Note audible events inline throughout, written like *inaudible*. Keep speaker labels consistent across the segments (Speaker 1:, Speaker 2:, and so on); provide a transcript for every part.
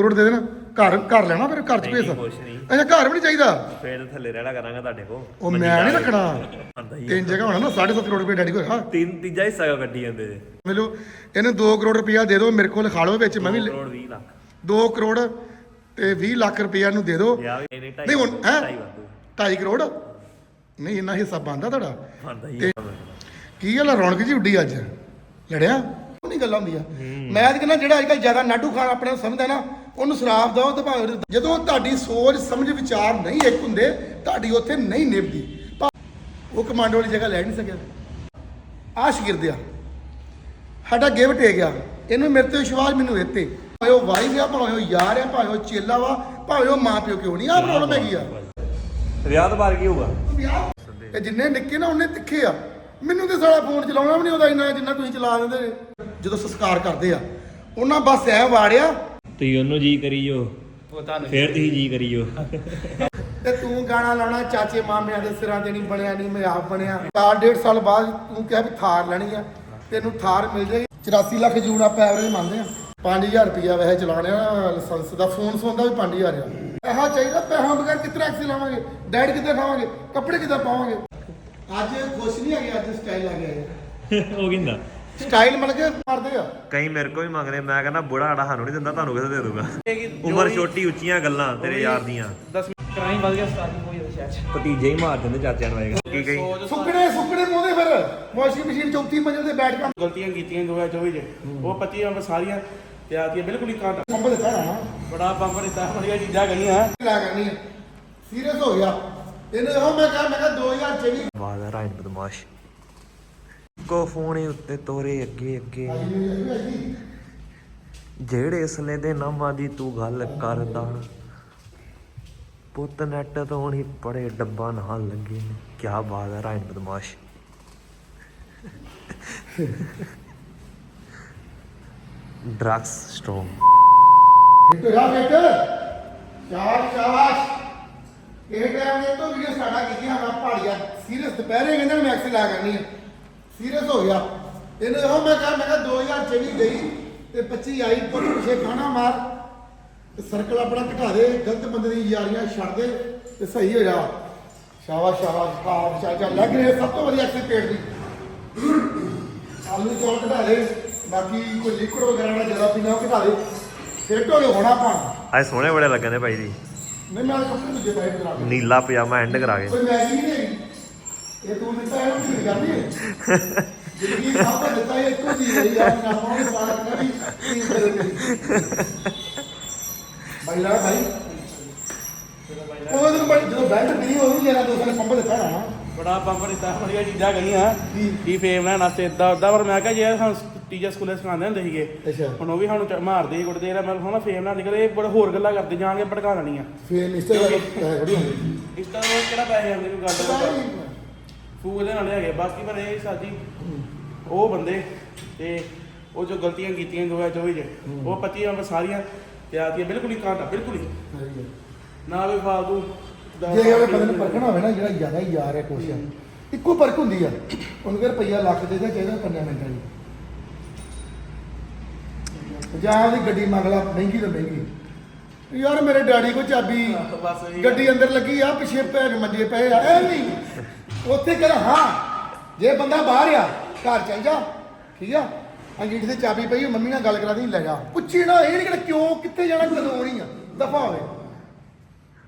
Speaker 1: ਕਰੋੜ ਦੇ ਦੇਣਾ ਘਰ ਘਰ ਲੈਣਾ ਫਿਰ ਘਰ ਚ
Speaker 2: ਨਹੀਂ,
Speaker 1: ਭੇਜ
Speaker 2: ਨਹੀਂ, ਕੁਛ ਨਹੀਂ।
Speaker 1: ਅੱਛਾ ਘਰ ਵੀ ਨਹੀਂ ਚਾਹੀਦਾ?
Speaker 2: ਫੇਰ ਥੱਲੇ ਰਹਿਣਾ ਕਰਾਂਗਾ ਤੁਹਾਡੇ ਕੋਲ।
Speaker 1: ਉਹ ਮੈਂ ਨਹੀਂ ਰੱਖਣਾ।
Speaker 2: ਆਂਦਾ ਹੀ ਆ।
Speaker 1: ਤਿੰਨ ਜਗ੍ਹਾ ਹੋਣਾ ਨਾ 7.5 ਕਰੋੜ ਰੁਪਏ ਡੈਡੀ ਕੋਲ ਹਾਂ
Speaker 2: ਤਿੰਨ ਤੀਜਾ ਹਿੱਸਾ ਕਿਉਂ ਕੱਢੀ ਜਾਂਦੇ ਜੇ
Speaker 1: ਮਿਲੋ ਇਹਨੂੰ 2 ਕਰੋੜ ਰੁਪਇਆ ਦੇ ਦਿਓ ਮੇਰੇ ਕੋਲ ਲਿਖਾ ਲਓ ਵਿੱਚ ਮੈਂ ਵੀ
Speaker 2: 2 ਕਰੋੜ 20 ਲੱਖ।
Speaker 1: 2 ਕਰੋੜ ਤੇ 20 ਲੱਖ ਰੁਪਇਆ ਨੂੰ ਦੇ ਦਿਓ।
Speaker 2: ਵੀ ਨਹੀਂ
Speaker 1: ਨਹੀਂ ਹੁਣ, ਹੈਂ?
Speaker 2: ਢਾਈ ਵਾਧੂ।
Speaker 1: 2.5 ਕਰੋੜ? ਨਹੀਂ ਇੰਨਾ ਹਿੱਸਾ ਬੰਦਾ ਤੁਹਾਡਾ।
Speaker 2: ਆਂਦਾ ਹੀ
Speaker 1: ਤੇ-
Speaker 2: ਆ।
Speaker 1: ਕੀ ਗੱਲ ਆ, ਰੌਣਕ ਜੀ ਉੱਡੀ ਅੱਜ? ਲੜਿਆ? ਨਹੀਂ ਗੱਲਾਂ ਹੁੰਦੀਆਂ? ਮੈਂ ਤਾਂ ਕਹਿੰਦਾ ਜਿਹੜਾ ਅੱਜ ਕੱਲ੍ਹ ਜ਼ਿਆਦਾ ਨਾਡੂ ਖਾਣ ਆਪਣੇ ਨੂੰ ਸਮਝਦਾ ਨਾ ਉਹਨੂੰ ਸ਼ਰਾਬ ਦਿਓ ਤੇ ਭਾਵੇਂ ਜਦੋਂ ਤੁਹਾਡੀ ਸੋਚ ਸਮਝ ਵਿਚਾਰ ਨਹੀਂ ਇੱਕ ਹੁੰਦੇ ਤੁਹਾਡੀ ਉੱਥੇ ਨਹੀਂ ਨਿਭਦੀ। ਉਹ ਕਮਾਂਡੋ ਵਾਲੀ ਜਗ੍ਹਾ ਲੈ ਨਹੀਂ ਸਕਿਆ। ਆ ਸ਼ਗਿਰਦ ਆ। ਸਾਡਾ ਗਿਵ ਟੇ ਗਿਆ ਇਹਨੂੰ ਮੇਰੇ ਤੇ ਵਿਸ਼ਵਾਸ ਮੈਨੂੰ ਇੱਥੇ ਭਾਵੇਂ ਉਹ ਵਾਈ ਆ ਭਾਵੇਂ ਉਹ ਯਾਰ ਆ ਭਾਵੇਂ ਉਹ ਚੇਲਾ ਵਾ ਭਾਵੇਂ ਉਹ ਮਾਂ ਪਿਓ ਕਿਉਂ ਨਹੀਂ? ਆ ਪ੍ਰੋਬਲਮ ਹੈਗੀ ਆ।
Speaker 2: ਵਿਆਹ ਤੋਂ ਬਾਅਦ ਕੀ ਹੋਊਗਾ?
Speaker 1: ਇਹ ਜਿੰਨੇ ਨਿੱਕੇ ਨਾ ਉਹਨੇ ਤਿੱਖੇ ਆ। ਮੈਨੂੰ ਤੇ ਸਾਲਾ ਫੋਨ ਚਲਾਉਣਾ ਵੀ ਨਹੀਂ ਉਹਦਾ ਇੰਨਾ ਜਿੰਨਾ ਤੁਸੀਂ ਚਲਾ ਦਿੰਦੇ। ਜਦੋਂ ਸੰਸਕਾਰ ਕਰਦੇ ਆ ਉਹਨਾਂ ਬਸ ਐ ਵਾੜਿਆ
Speaker 2: ਤੁਸੀਂ ਉਹਨੂੰ ਜੀ ਕਰੀਓ।
Speaker 3: ਉਹ ਤੁਹਾਨੂੰ
Speaker 2: ਫੇਰ ਤੁਸੀਂ ਜੀ ਕਰੀਓ।
Speaker 1: ਤੇ ਤੂੰ ਗਾਣਾ ਲਾਉਣਾ ਚਾਚੇ ਮਾਮਿਆਂ ਦੇ ਸਿਰਾਂ ਤੇ ਨਹੀਂ ਬਣਿਆ ਨਹੀਂ ਮੈਂ ਆਪ ਬਣਿਆ। ਸਾਲ ਡੇਢ ਸਾਲ ਬਾਅਦ ਤੂੰ ਕਿਹਾ ਵੀ ਥਾਰ ਲੈਣੀ ਆ ਤੈਨੂੰ ਥਾਰ ਮਿਲ ਜਾਏਗੀ। 84 ਲੱਖ ਜੂਨ ਆਪਾਂ ਐਵਰੇਜ ਮੰਨਦੇ ਆ। 5000 ਰੁਪਿਆ ਵੈਸੇ ਚਲਾਉਣੇ ਆ ਲਾਇਸੈਂਸ ਦਾ ਫੋਨ ਸੌਂਦਾ ਵੀ 5000 ਆ। ਪੈਸਾ ਚਾਹੀਦਾ ਪੈਸਾ ਬਗੈਰ ਕਿਤਨਾ ਐਕਸੀ ਲਾਵਾਂਗੇ? ਡੈਡ ਕਿੱਦਾਂ ਖਾਵਾਂਗੇ? ਕੱਪੜੇ ਕਿੱਦਾਂ ਪਾਵਾਂਗੇ? ਅੱਜ ਖੁਸ਼ ਨਹੀਂ ਹੈਗੇ ਅੱਜ ਸਟਾਈਲ ਆ ਗਿਆ।
Speaker 2: ਉਹ ਕਿੰਦਾ
Speaker 1: ਸਟਾਈਲ ਮਿਲ ਕੇ ਮਾਰਦੇ ਆ।
Speaker 2: ਕਈ ਮੇਰੇ ਕੋਲ ਵੀ ਮੰਗਦੇ ਮੈਂ ਕਹਿੰਦਾ ਬੁੜਾ ਆੜਾ ਸਾਨੂੰ ਨਹੀਂ ਦਿੰਦਾ ਤੁਹਾਨੂੰ ਕਿੱਥੇ ਦੇ ਦੂਗਾ ਉਮਰ ਛੋਟੀ ਉੱਚੀਆਂ ਗੱਲਾਂ ਤੇਰੇ ਯਾਰ ਦੀਆਂ।
Speaker 3: 10 ਕ੍ਰਾਈਮ ਵੱਧ ਗਿਆ ਸਟਾਰਟਿੰਗ ਹੋਈ ਉਹਦੇ ਸ਼ਹਿਰ ਚ
Speaker 2: ਭਤੀਜੇ ਹੀ ਮਾਰ ਦਿੰਦੇ ਚਾਚਿਆਂ ਨੂੰ ਆਏਗਾ। ਕੀ ਕਹੀ?
Speaker 1: ਸੁੱਕਣੇ ਸੁੱਕਣੇ ਮੋਦੇ ਫਿਰ। ਵਾਸ਼ਿੰਗ ਮਸ਼ੀਨ ਚੌਥੀ ਮੰਜ਼ਲ ਤੇ ਬੈਠ ਕੇ
Speaker 3: ਗਲਤੀਆਂ ਕੀਤੀਆਂ 2024 ਚ। ਉਹ 25 ਅੰਬ ਸਾਰੀਆਂ ਤੇ ਆਤੀਆਂ ਬਿਲਕੁਲ ਹੀ ਕਾਂਟ
Speaker 1: ਪੰਪ ਦਿੱਤਾ ਨਾ।
Speaker 3: ਬੜਾ ਬੰਬ ਦਿੱਤਾ ਬੜੀਆਂ ਚੀਜ਼ਾਂ ਗਈਆਂ।
Speaker 1: ਲਾ ਕਰਨੀ ਹੈ ਸੀਰੀਅਸ ਹੋ ਗਿਆ। ਇਹਨੂੰ ਇਹੋ ਮੈਂ ਕਹਾਂ ਮੈਂ ਕਿਹਾ 2024
Speaker 2: ਵਾਦਾ ਰਾਇਨ ਬਦਮਾਸ਼। ਕੋ ਫੋਨੇ ਉੱਤੇ ਤੋਰੇ ਅੱਗੇ ਅੱਗੇ। ਜਿਹੜੇ ਅਸਲੇ ਦੇ ਨਾਮਾਂ ਦੀ ਤੂੰ ਗੱਲ ਕਰਦਾ ਪੁੱਤ ਨੈਟ ਤੋਂ ਹੀ ਬੜੇ ਡੱਬਾ ਨਾਲ ਲੱਗੇ ਨੇ। ਕੀ ਬਾਤ ਹੈ ਰਾਇਨ ਬਦਮਾਸ਼। ਡਰੱਗਸ ਸਟੋਮ
Speaker 1: ਬਿੱਟੂ ਜਾ ਬਿੱਟ ਸ਼ਾਬਾਸ਼ ਸ਼ਾਬਾਸ਼ ਇਹ ਟਾਈਮ ਨੇ ਤੋਂ ਵੀਡੀਓ ਸਾਡਾ ਕੀਤੀਆਂ ਮੈਂ ਪਹਾੜੀਆ ਸੀਰੀਅਸ ਦੁਪਹਿਰੇ ਕਹਿੰਦਾ ਮੈਂ ਐਕਸਲ ਲਾ ਕਰਨੀ ਹੈ ਸੀਰੀਅਸ ਹੋ ਗਿਆ। ਇਹਨੂੰ ਇਹੋ ਮੈਂ ਕਹਾਂ ਮੈਂ ਕਿਹਾ 2024 ਗਈ ਤੇ 25 ਆਈ ਪੁੱਤ ਪਿਛੇ ਖਾਣਾ ਮਾਰ। ਤੇ ਸਰਕਲ ਆਪਣਾ ਘਟਾ ਦੇ ਗਲਤ ਬੰਦੇ ਦੀ ਯਾਰੀਆਂ ਛੱਡ ਦੇ ਤੇ ਸਹੀ ਹੋ ਜਾ। ਸ਼ਾਬਾਸ਼ ਸ਼ਾਬਾਸ਼ ਚੱਲ ਚੱਲ ਲੱਗ ਰਿਹਾ ਸਭ ਤੋਂ ਵਧੀਆ ਐਕਸਲ ਪੇਟ ਦੀ। ਆਲੂ ਚੌਲ ਘਟਾ ਦੇ ਬਾਕੀ ਕੋਈ ਲਿਕਵਿਡ ਵਗੈਰਾ ਦਾ ਜ਼ਿਆਦਾ ਪੀਣਾ ਉਹ ਘਟਾ ਦੇ। ਫਿੱਟ ਹੋ ਕੇ ਹੋਣਾ ਪਾਣਾ
Speaker 2: ਅੱਜ ਸੋਹਣੇ ਬੜੇ ਲੱਗਦੇ ਭਾਈ ਜੀ।
Speaker 1: ਨਹੀਂ ਮੈਂ ਕੱਪੜੇ ਦੂਜੇ ਪਾਏ ਬਣਾ ਕੇ
Speaker 2: ਨੀਲਾ ਪਜਾਮਾ ਐਂਡ ਕਰਾ ਕੇ।
Speaker 1: ਕੋਈ ਮੈਗੀ ਨਹੀਂ ਹੈਗੀ। ਇਹ ਤੂੰ ਦਿੱਤਾ ਹੈ ਉਹ ਕੀ ਕਰਦੀ ਹੈ ਜਿੰਦਗੀ ਸਭ ਤੋਂ ਦਿੱਤਾ ਹੈ ਇੱਕੋ ਚੀਜ਼ ਹੈ ਯਾਰ ਨਾ ਪਾਉਣੇ ਸਾਰਾ ਕਰਨਾ ਵੀ ਕੀ ਕਰੇਗੀ ਭਾਈ ਲਾ ਭਾਈ। ਉਹ ਦਿਨ ਭਾਈ ਜਦੋਂ ਬੈਲਟ ਨਹੀਂ ਹੋਈ ਜਿਹੜਾ ਦੋਸਤ ਨੇ ਪੰਪ ਦਿੱਤਾ ਨਾ
Speaker 3: ਬੜਾ ਬੰਬ ਦਿੱਤਾ ਬੜੀਆਂ ਚੀਜ਼ਾਂ ਗਈਆਂ ਕੀ? ਫੇਮ ਲੈਣ ਵਾਸਤੇ ਇਦਾਂ ਉਦਾਂ ਪਰ ਮੈਂ ਕਿਹਾ ਜੇ ਸਾਨੂੰ ਟੀਚਰ ਸਕੂਲੇ ਸਿਖਾਉਂਦੇ ਹੁੰਦੇ ਸੀਗੇ ਹੁਣ ਉਹ ਵੀ ਸਾਨੂੰ ਮਾਰਦੇ ਕੁੱਟਦੇ ਆ ਮੈਂ ਹੁਣ ਫੇਮ ਨਾਲ ਨਿਕਲੇ ਬੜੇ ਹੋਰ ਗੱਲਾਂ ਕਰਦੇ ਜਾਣਗੇ ਭੜਕਾ ਲੈਣੀਆਂ। ਇਸ ਤਰ੍ਹਾਂ ਕਿਹੜਾ ਪੈਸੇ ਆਉਂਦੇ ਕੋਈ ਗੱਲ ਫੂਕ ਦੇ ਨਾਲ ਹੈਗੇ ਬਾਕੀ ਪਰ ਇਹ ਸਾਡੀ ਉਹ ਬੰਦੇ ਤੇ ਉਹ ਜੋ ਗਲਤੀਆਂ ਕੀਤੀਆਂ 2024 ਚ ਉਹ 25 ਅੰਬ ਸਾਰੀਆਂ ਤੇ ਆਤੀਆਂ ਬਿਲਕੁਲ ਹੀ ਕਾਂਟਾ ਬਿਲਕੁਲ ਹੀ। ਨਾ ਵੀ ਫਾਲਤੂ ਦਾ-
Speaker 1: ਜੇ ਇਹ ਬੰਦੇ ਨੂੰ ਪਰਖਣਾ ਹੋਵੇ ਨਾ ਜਿਹੜਾ ਜ਼ਿਆਦਾ ਹੀ ਯਾਰ ਹੈ ਕੁਛ ਇੱਕੋ ਪਰਖ ਹੁੰਦੀ ਆ। ਉਹਨੂੰ ਫਿਰ ਰੁਪਈਆ ਲੱਖ ਦੇ ਦੇ ਚਾਹੀਦਾ ਪੰਜਾਂ ਮਿੰਟਾਂ ਦੀ ਜਾਂ ਉਹਦੀ ਗੱਡੀ ਮੰਗ ਲਾ ਮਹਿੰਗੀ ਤੋਂ ਮਹਿੰਗੀ। ਯਾਰ ਮੇਰੇ ਡੈਡੀ ਕੋ ਚਾਬੀ
Speaker 3: ਬਸ ਇਹੀ
Speaker 1: ਗੱਡੀ ਅੰਦਰ ਲੱਗੀ ਆ ਪਿਛੇ ਭੈਣ ਮੰਜੇ ਪਏ ਆ ਇਹ ਨਹੀਂ। ਉੱਥੇ ਕਰ ਹਾਂ ਜੇ ਬੰਦਾ ਬਾਹਰ ਆ ਘਰ ਚੱਲ ਜਾ ਠੀਕ ਆ? ਅੰਗੀਠੀ ਤੇ ਚਾਬੀ ਪਈ ਆ, ਮੰਮੀ ਨਾਲ ਗੱਲ ਕਰਾ ਦੀ ਲੈ ਜਾ। ਪੁੱਛੀ ਨਾ ਇਹ ਨਹੀਂ ਕਿ ਕਿਉਂ ਕਿੱਥੇ ਜਾਣਾ ਕਦੋਂ ਆਉਣੀ ਆ? ਦਫਾ ਹੋਵੇ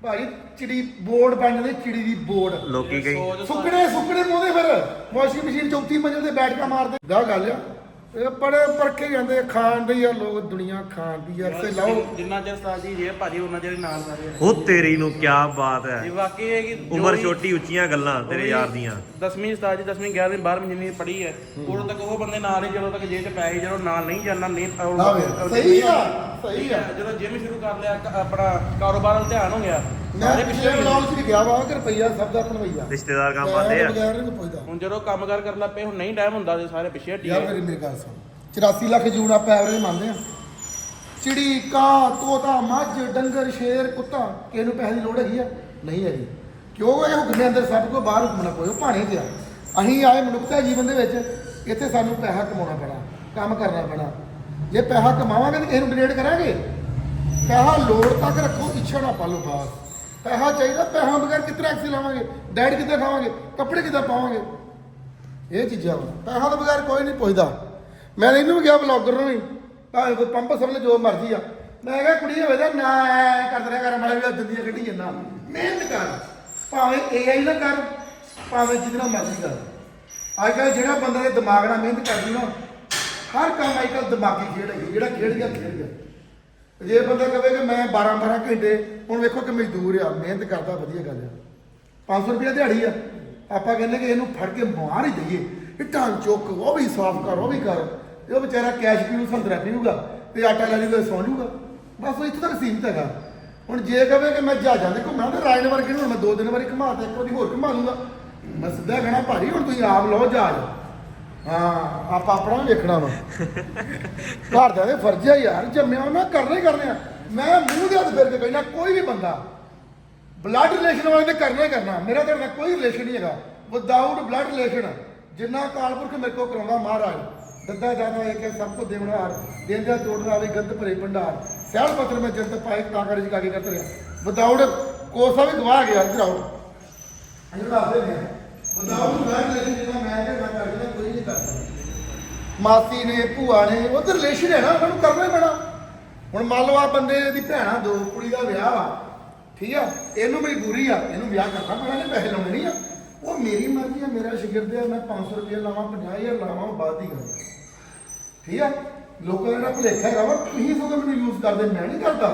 Speaker 1: ਭਾਈ ਚਿੜੀ ਬੋਰਡ ਬਣ ਜਾਂਦੇ ਚਿੜੀ ਦੀ ਬੋਰਡ।
Speaker 2: ਲੋਕੀ
Speaker 3: ਸੋਚ
Speaker 1: ਸੁੱਕਣੇ ਸੁੱਕਣੇ ਮੋਦੇ ਫਿਰ। ਵਾਸ਼ਿੰਗ ਮਸ਼ੀਨ ਚੌਥੀ ਮੰਜ਼ਲ ਤੇ ਬੈਠ ਕੇ ਮਾਰਦੇ। ਗਾ ਗੱਲ ਆ। ਇਹ ਬੜੇ ਪਰਖੇ ਜਾਂਦੇ ਆ, ਖਾਣ ਦੇ ਆ ਲੋਕ ਦੁਨੀਆ ਖਾਣ ਦੀ ਆ ਤੇ ਲਾਓ।
Speaker 3: ਜਿੰਨਾ ਚਿਰ ਉਸਤਾਦ ਜੀ ਜੇ ਭਾਜੀ ਉਹਨਾਂ ਚਿਰ ਹੀ ਨਾਲ ਸਾਰੇ ਆ।
Speaker 2: ਉਹ ਤੇਰੀ ਨੂੰ ਕੀ ਬਾਤ
Speaker 3: ਇਹ
Speaker 2: ਹੈ
Speaker 3: ਵਾਕਈ ਹੈ ਕਿ ਜੋ
Speaker 2: ਉਮਰ
Speaker 3: ਵੀ-
Speaker 2: ਛੋਟੀ ਉੱਚੀਆਂ ਗੱਲਾਂ ਤੇਰੇ ਯਾਰ ਦੀਆਂ।
Speaker 3: ਦਸਵੀਂ ਉਸਤਾਦ ਜੀ ਦਸਵੀਂ 11ਵੀਂ 12ਵੀਂ ਜਿੰਨੀ ਪੜ੍ਹੀ ਹੈ ਉਦੋਂ ਤੱਕ ਉਹ ਬੰਦੇ ਨਾਲ ਹੀ ਜਦੋਂ ਤੱਕ ਜੇਬ 'ਚ ਪੈਸੇ ਜਦੋਂ ਨਾਲ ਨਹੀਂ ਜਾਣਾ ਨਹੀਂ
Speaker 1: ਲਾਵੇ। ਸਹੀ ਆ ਸਹੀ ਆ।
Speaker 3: ਜਦੋਂ ਜਿਮ ਸ਼ੁਰੂ ਕਰ ਲਿਆ ਕ- ਆਪਣਾ ਕਾਰੋਬਾਰ ਵੱਲ ਧਿਆਨ ਹੋ ਗਿਆ
Speaker 1: ਮੈਂ
Speaker 3: ਸਾਰੇ
Speaker 1: ਪਿਛਲੇ
Speaker 3: ਪਿੱਛੇ ਹੋ ਗਏ।
Speaker 1: ਬਲੌਗ 'ਚ ਵੀ ਗਿਆ ਵਾ ਕਿ ਰੁਪਈਆ ਸਭ ਦਾ ਭਣਵਈਆ
Speaker 2: ਰਿਸ਼ਤੇਦਾਰ ਕੰਮ ਆਉਂਦੇ ਆ।
Speaker 1: ਬਗੈਰ ਨਹੀਂ ਪੁੱਛਦਾ।
Speaker 3: ਹੁਣ ਜਦੋਂ ਕੰਮ ਕਾਰ ਕਰਨ ਲੱਗ ਪਏ ਹੁਣ ਨਹੀਂ ਟਾਈਮ ਹੁੰਦਾ ਤੇ ਸਾਰੇ ਪਿੱਛੇ ਹਟੀ
Speaker 1: ਯਾਰ
Speaker 3: ਗਏ।
Speaker 1: ਮੇਰੀ ਮੇਰੀ ਗੱਲ ਸੁਣ। 84 ਲੱਖ ਜੂਨ ਆਪਾਂ ਐਵਰੇਜ ਮੰਨਦੇ ਆ। ਚਿੜੀ ਕਾਂ ਤੋਤਾ ਮੱਝ ਡੰਗਰ ਸ਼ੇਰ ਕੁੱਤਾ ਕਿਸੇ ਨੂੰ ਪੈਸੇ ਦੀ ਲੋੜ ਹੈਗੀ ਆ? ਨਹੀਂ ਹੈਗੀ। ਕਿਉਂ? ਇਹ ਹੁਕਮ ਦੇ ਅੰਦਰ ਸਭ ਕੋ ਬਾਹਰ ਹੁਕਮ ਨਾ ਕੋਈ ਉਹ ਭਾਣੇ ਤੇ ਆ। ਅਸੀਂ ਆਏ ਮਨੁੱਖਤਾ ਜੀਵਨ ਦੇ ਵਿੱਚ ਇੱਥੇ ਸਾਨੂੰ ਪੈਸਾ ਕਮਾਉਣਾ ਪੈਣਾ ਕੰਮ ਕਰਨਾ ਪੈਣਾ। ਜੇ ਪੈਸਾ ਕਮਾਵਾਂਗੇ ਤਾਂ ਕਿਸੇ ਨੂੰ ਡੋਨੇਟ ਕਰਾਂਗੇ। ਪੈਸਾ ਲੋੜ ਤੱਕ ਰੱਖੋ ਇੱਛਾ ਨਾ ਪਾਲੋ ਬਾਸ। ਪੈਸਾ ਚਾਹੀਦਾ, ਪੈਸਾ ਬਗੈਰ ਕਿੱਥੇ ਐਕਸੀ ਲਾਵਾਂਗੇ? ਡੈਡ ਕਿੱਦਾਂ ਖਾਵਾਂਗੇ? ਕੱਪੜੇ ਕਿੱਦਾਂ ਪਾਵਾਂਗੇ? ਇਹ ਚੀਜ਼ਾਂ ਪੈਸਾ ਤੋਂ ਬਗੈਰ ਕੋਈ ਨਹੀਂ ਪੁੱਛਦਾ। ਮੈਂ ਇਹਨੂੰ ਵੀ ਕਿਹਾ ਬਲੌਗਰ ਨੂੰ ਵੀ ਭਾਵੇਂ ਕੋਈ ਪੰਪ ਸਮਝ ਜੋ ਮਰਜ਼ੀ ਆ। ਮੈਂ ਕਿਹਾ, ਕੁੜੀ ਹੋਵੇ ਤਾਂ ਨਾ ਐ ਕਰਦਾ ਰਿਹਾ ਕਰ, ਮਾੜਾ ਵੀ ਦੰਦੀਆਂ ਕੱਢੀ ਜਾਂਦਾ। ਮਿਹਨਤ ਕਰ। ਭਾਵੇਂ ਏਆਈ ਨਾ ਕਰ, ਭਾਵੇਂ ਜਿੰਨਾ ਮਰਜ਼ੀ ਕਰ। ਅੱਜ ਕੱਲ੍ਹ ਜਿਹੜਾ ਬੰਦਾ ਦੇ ਦਿਮਾਗ ਨਾਲ ਮਿਹਨਤ ਕਰਦੀ ਨਾ, ਹਰ ਕੰਮ ਅੱਜ ਕੱਲ੍ਹ ਦਿਮਾਗੀ ਖੇਡ ਹੈਗੀ, ਜਿਹੜਾ ਖੇਡ ਗਿਆ ਖੇਡ ਗਿਆ। ਜੇ ਬੰਦਾ ਕਹੇ ਕਿ ਮੈਂ 12 12 ਘੰਟੇ, ਹੁਣ ਵੇਖੋ ਕਿ ਮਜ਼ਦੂਰ ਆ, ਮਿਹਨਤ ਕਰਦਾ, ਵਧੀਆ ਗੱਲ ਆ। 500 ਰੁਪਏ ਦਿਹਾੜੀ ਆ। ਆਪਾਂ ਕਹਿੰਦੇ ਕਿ ਇਹਨੂੰ ਫੜ ਕੇ ਮਾਰ ਹੀ ਦਈਏ। ਇੱਟਾਂ ਚੁੱਕ, ਉਹ ਵੀ ਸਾਫ਼ ਕਰ, ਉਹ ਵੀ ਕਰ। ਇਹ ਵਿਚਾਰਾ ਕੈਸ਼ ਪੀ ਨੂੰ ਸੰਦਰਾ ਪੀਊਗਾ, ਤੇ ਆਟਾ ਲੈ ਜੂਗਾ ਸੌਂ ਜੂਗਾ ਬਸ ਉਹ ਇੱਥੋਂ ਤੱਕ ਸੀਮਤ ਹੈਗਾ। ਹੁਣ ਜੇ ਕਹੇ ਕਿ ਮੈਂ ਜਹਾਜ਼ਾਂ ਤੇ ਘੁੰਮਣਾ, ਤੇ ਰਾਜਨ ਵਰਗੇ ਨੂੰ ਹੁਣ ਮੈਂ ਦੋ ਦਿਨ ਵਾਰੀ ਘੁਮਾ ਤੇ ਇੱਕ ਵਾਰੀ ਹੋਰ ਘੁਮਾ ਲੂੰਗਾ ਮੈਂ ਸਿੱਧਾ ਕਹਿਣਾ, ਭਾਜੀ, ਹੁਣ ਤੁਸੀਂ ਆਪ ਲਓ ਜਹਾਜ਼ ਹਾਂ, ਆਪਾਂ ਆਪਣਾ ਵੀ ਵੇਖਣਾ ਵਾ। ਘਰਦਿਆਂ ਦੇ ਫਰਜ਼ ਆ ਯਾਰ ਜੰਮਿਆ ਉਹਨਾਂ ਕਰਨਾ ਹੀ ਕਰਨੇ ਆ, ਮੈਂ ਮੂੰਹ ਦੇ ਹੱਥ ਫਿਰ ਕੇ ਕਹਿਣਾ, ਕੋਈ ਵੀ ਬੰਦਾ ਬਲੱਡ ਰਿਲੇਸ਼ਨ ਵਾਲੇ ਤੇ ਕਰਨਾ ਹੀ ਕਰਨਾ, ਮੇਰਾ ਤੁਹਾਡੇ ਨਾਲ ਕੋਈ ਰਿਲੇਸ਼ਨ ਨਹੀਂ ਹੈਗਾ। ਵਿਦਆਊਟ ਬਲੱਡ ਰਿਲੇਸ਼ਨ ਜਿੰਨਾ ਕਾਲਪੁਰਖ ਮੇਰੇ ਕੋ ਕਰਾਉਂਦਾ ਮਹਾਰਾਜ, ਦੱਦਾ ਜਾਦਾ ਇਹ ਕਿ ਸਭ ਕੋ ਦੇਵਨਾਰ ਦੇਂਦਾ ਤੋੜਨ ਵਾਲੇ ਗੰਦ ਭਰੇ ਭੰਡਾਰ ਸਹਿਲ ਪੱਤਰ ਮੈਂ ਜਨਤ ਪਾਏ, ਤਾਂ ਕਰ ਜੀ ਕਾਗੇ ਕਰਤੇ ਰਿਹਾ। ਵਿਦਆਊਟ ਕੋਸਾ ਵੀ ਗਵਾ ਗਿਆ ਇਧਰ ਆਓ ਅਜੇ ਦੱਸਦੇ ਨੇ ਵਿਦਆਊਟ ਬਲੱਡ ਰਿਲੇਸ਼ਨ ਮੈਂ ਕਿ ਮੈਂ ਕਰਦਾ ਕੋਈ ਨਹੀਂ ਕਰਦਾ ਮਾਸੀ ਨੇ, ਭੂਆ ਨੇ, ਉਹ ਤਾਂ ਰਿਲੇਸ਼ਨ ਹੈ ਨਾ, ਉਹਨਾਂ ਨੂੰ ਕਰਨਾ ਹੀ ਪੈਣਾ। ਹੁਣ ਮੰਨ ਲਓ ਆ ਬੰਦੇ ਦੀ ਭੈਣਾਂ, ਦੋ ਕੁੜੀ ਦਾ ਵਿਆਹ ਵਾ, ਠੀਕ ਆ, ਇਹਨੂੰ ਮਜਬੂਰੀ ਆ, ਇਹਨੂੰ ਵਿਆਹ ਕਰਨਾ ਪੈਣਾ ਨੇ ਪੈਸੇ ਲਾਉਣੇ ਨਹੀਂ ਆ। ਉਹ ਮੇਰੀ ਮਰਜ਼ੀ ਆ, ਮੇਰਾ ਸ਼ਗਿਰਦ ਆ, ਮੈਂ 500 ਰੁਪਏ ਲਾਵਾਂ 50000 ਲਾਵਾਂ, ਉਹ ਬਾਅਦ ਦੀ ਗੱਲ ਠੀਕ ਆ? ਲੋਕਾਂ ਦਾ ਜਿਹੜਾ ਭੁਲੇਖਾ ਹੈਗਾ ਵਾ, ਤੁਸੀਂ ਸਗੋਂ ਮੈਨੂੰ ਯੂਜ਼ ਕਰਦੇ, ਮੈਂ ਨਹੀਂ ਕਰਦਾ।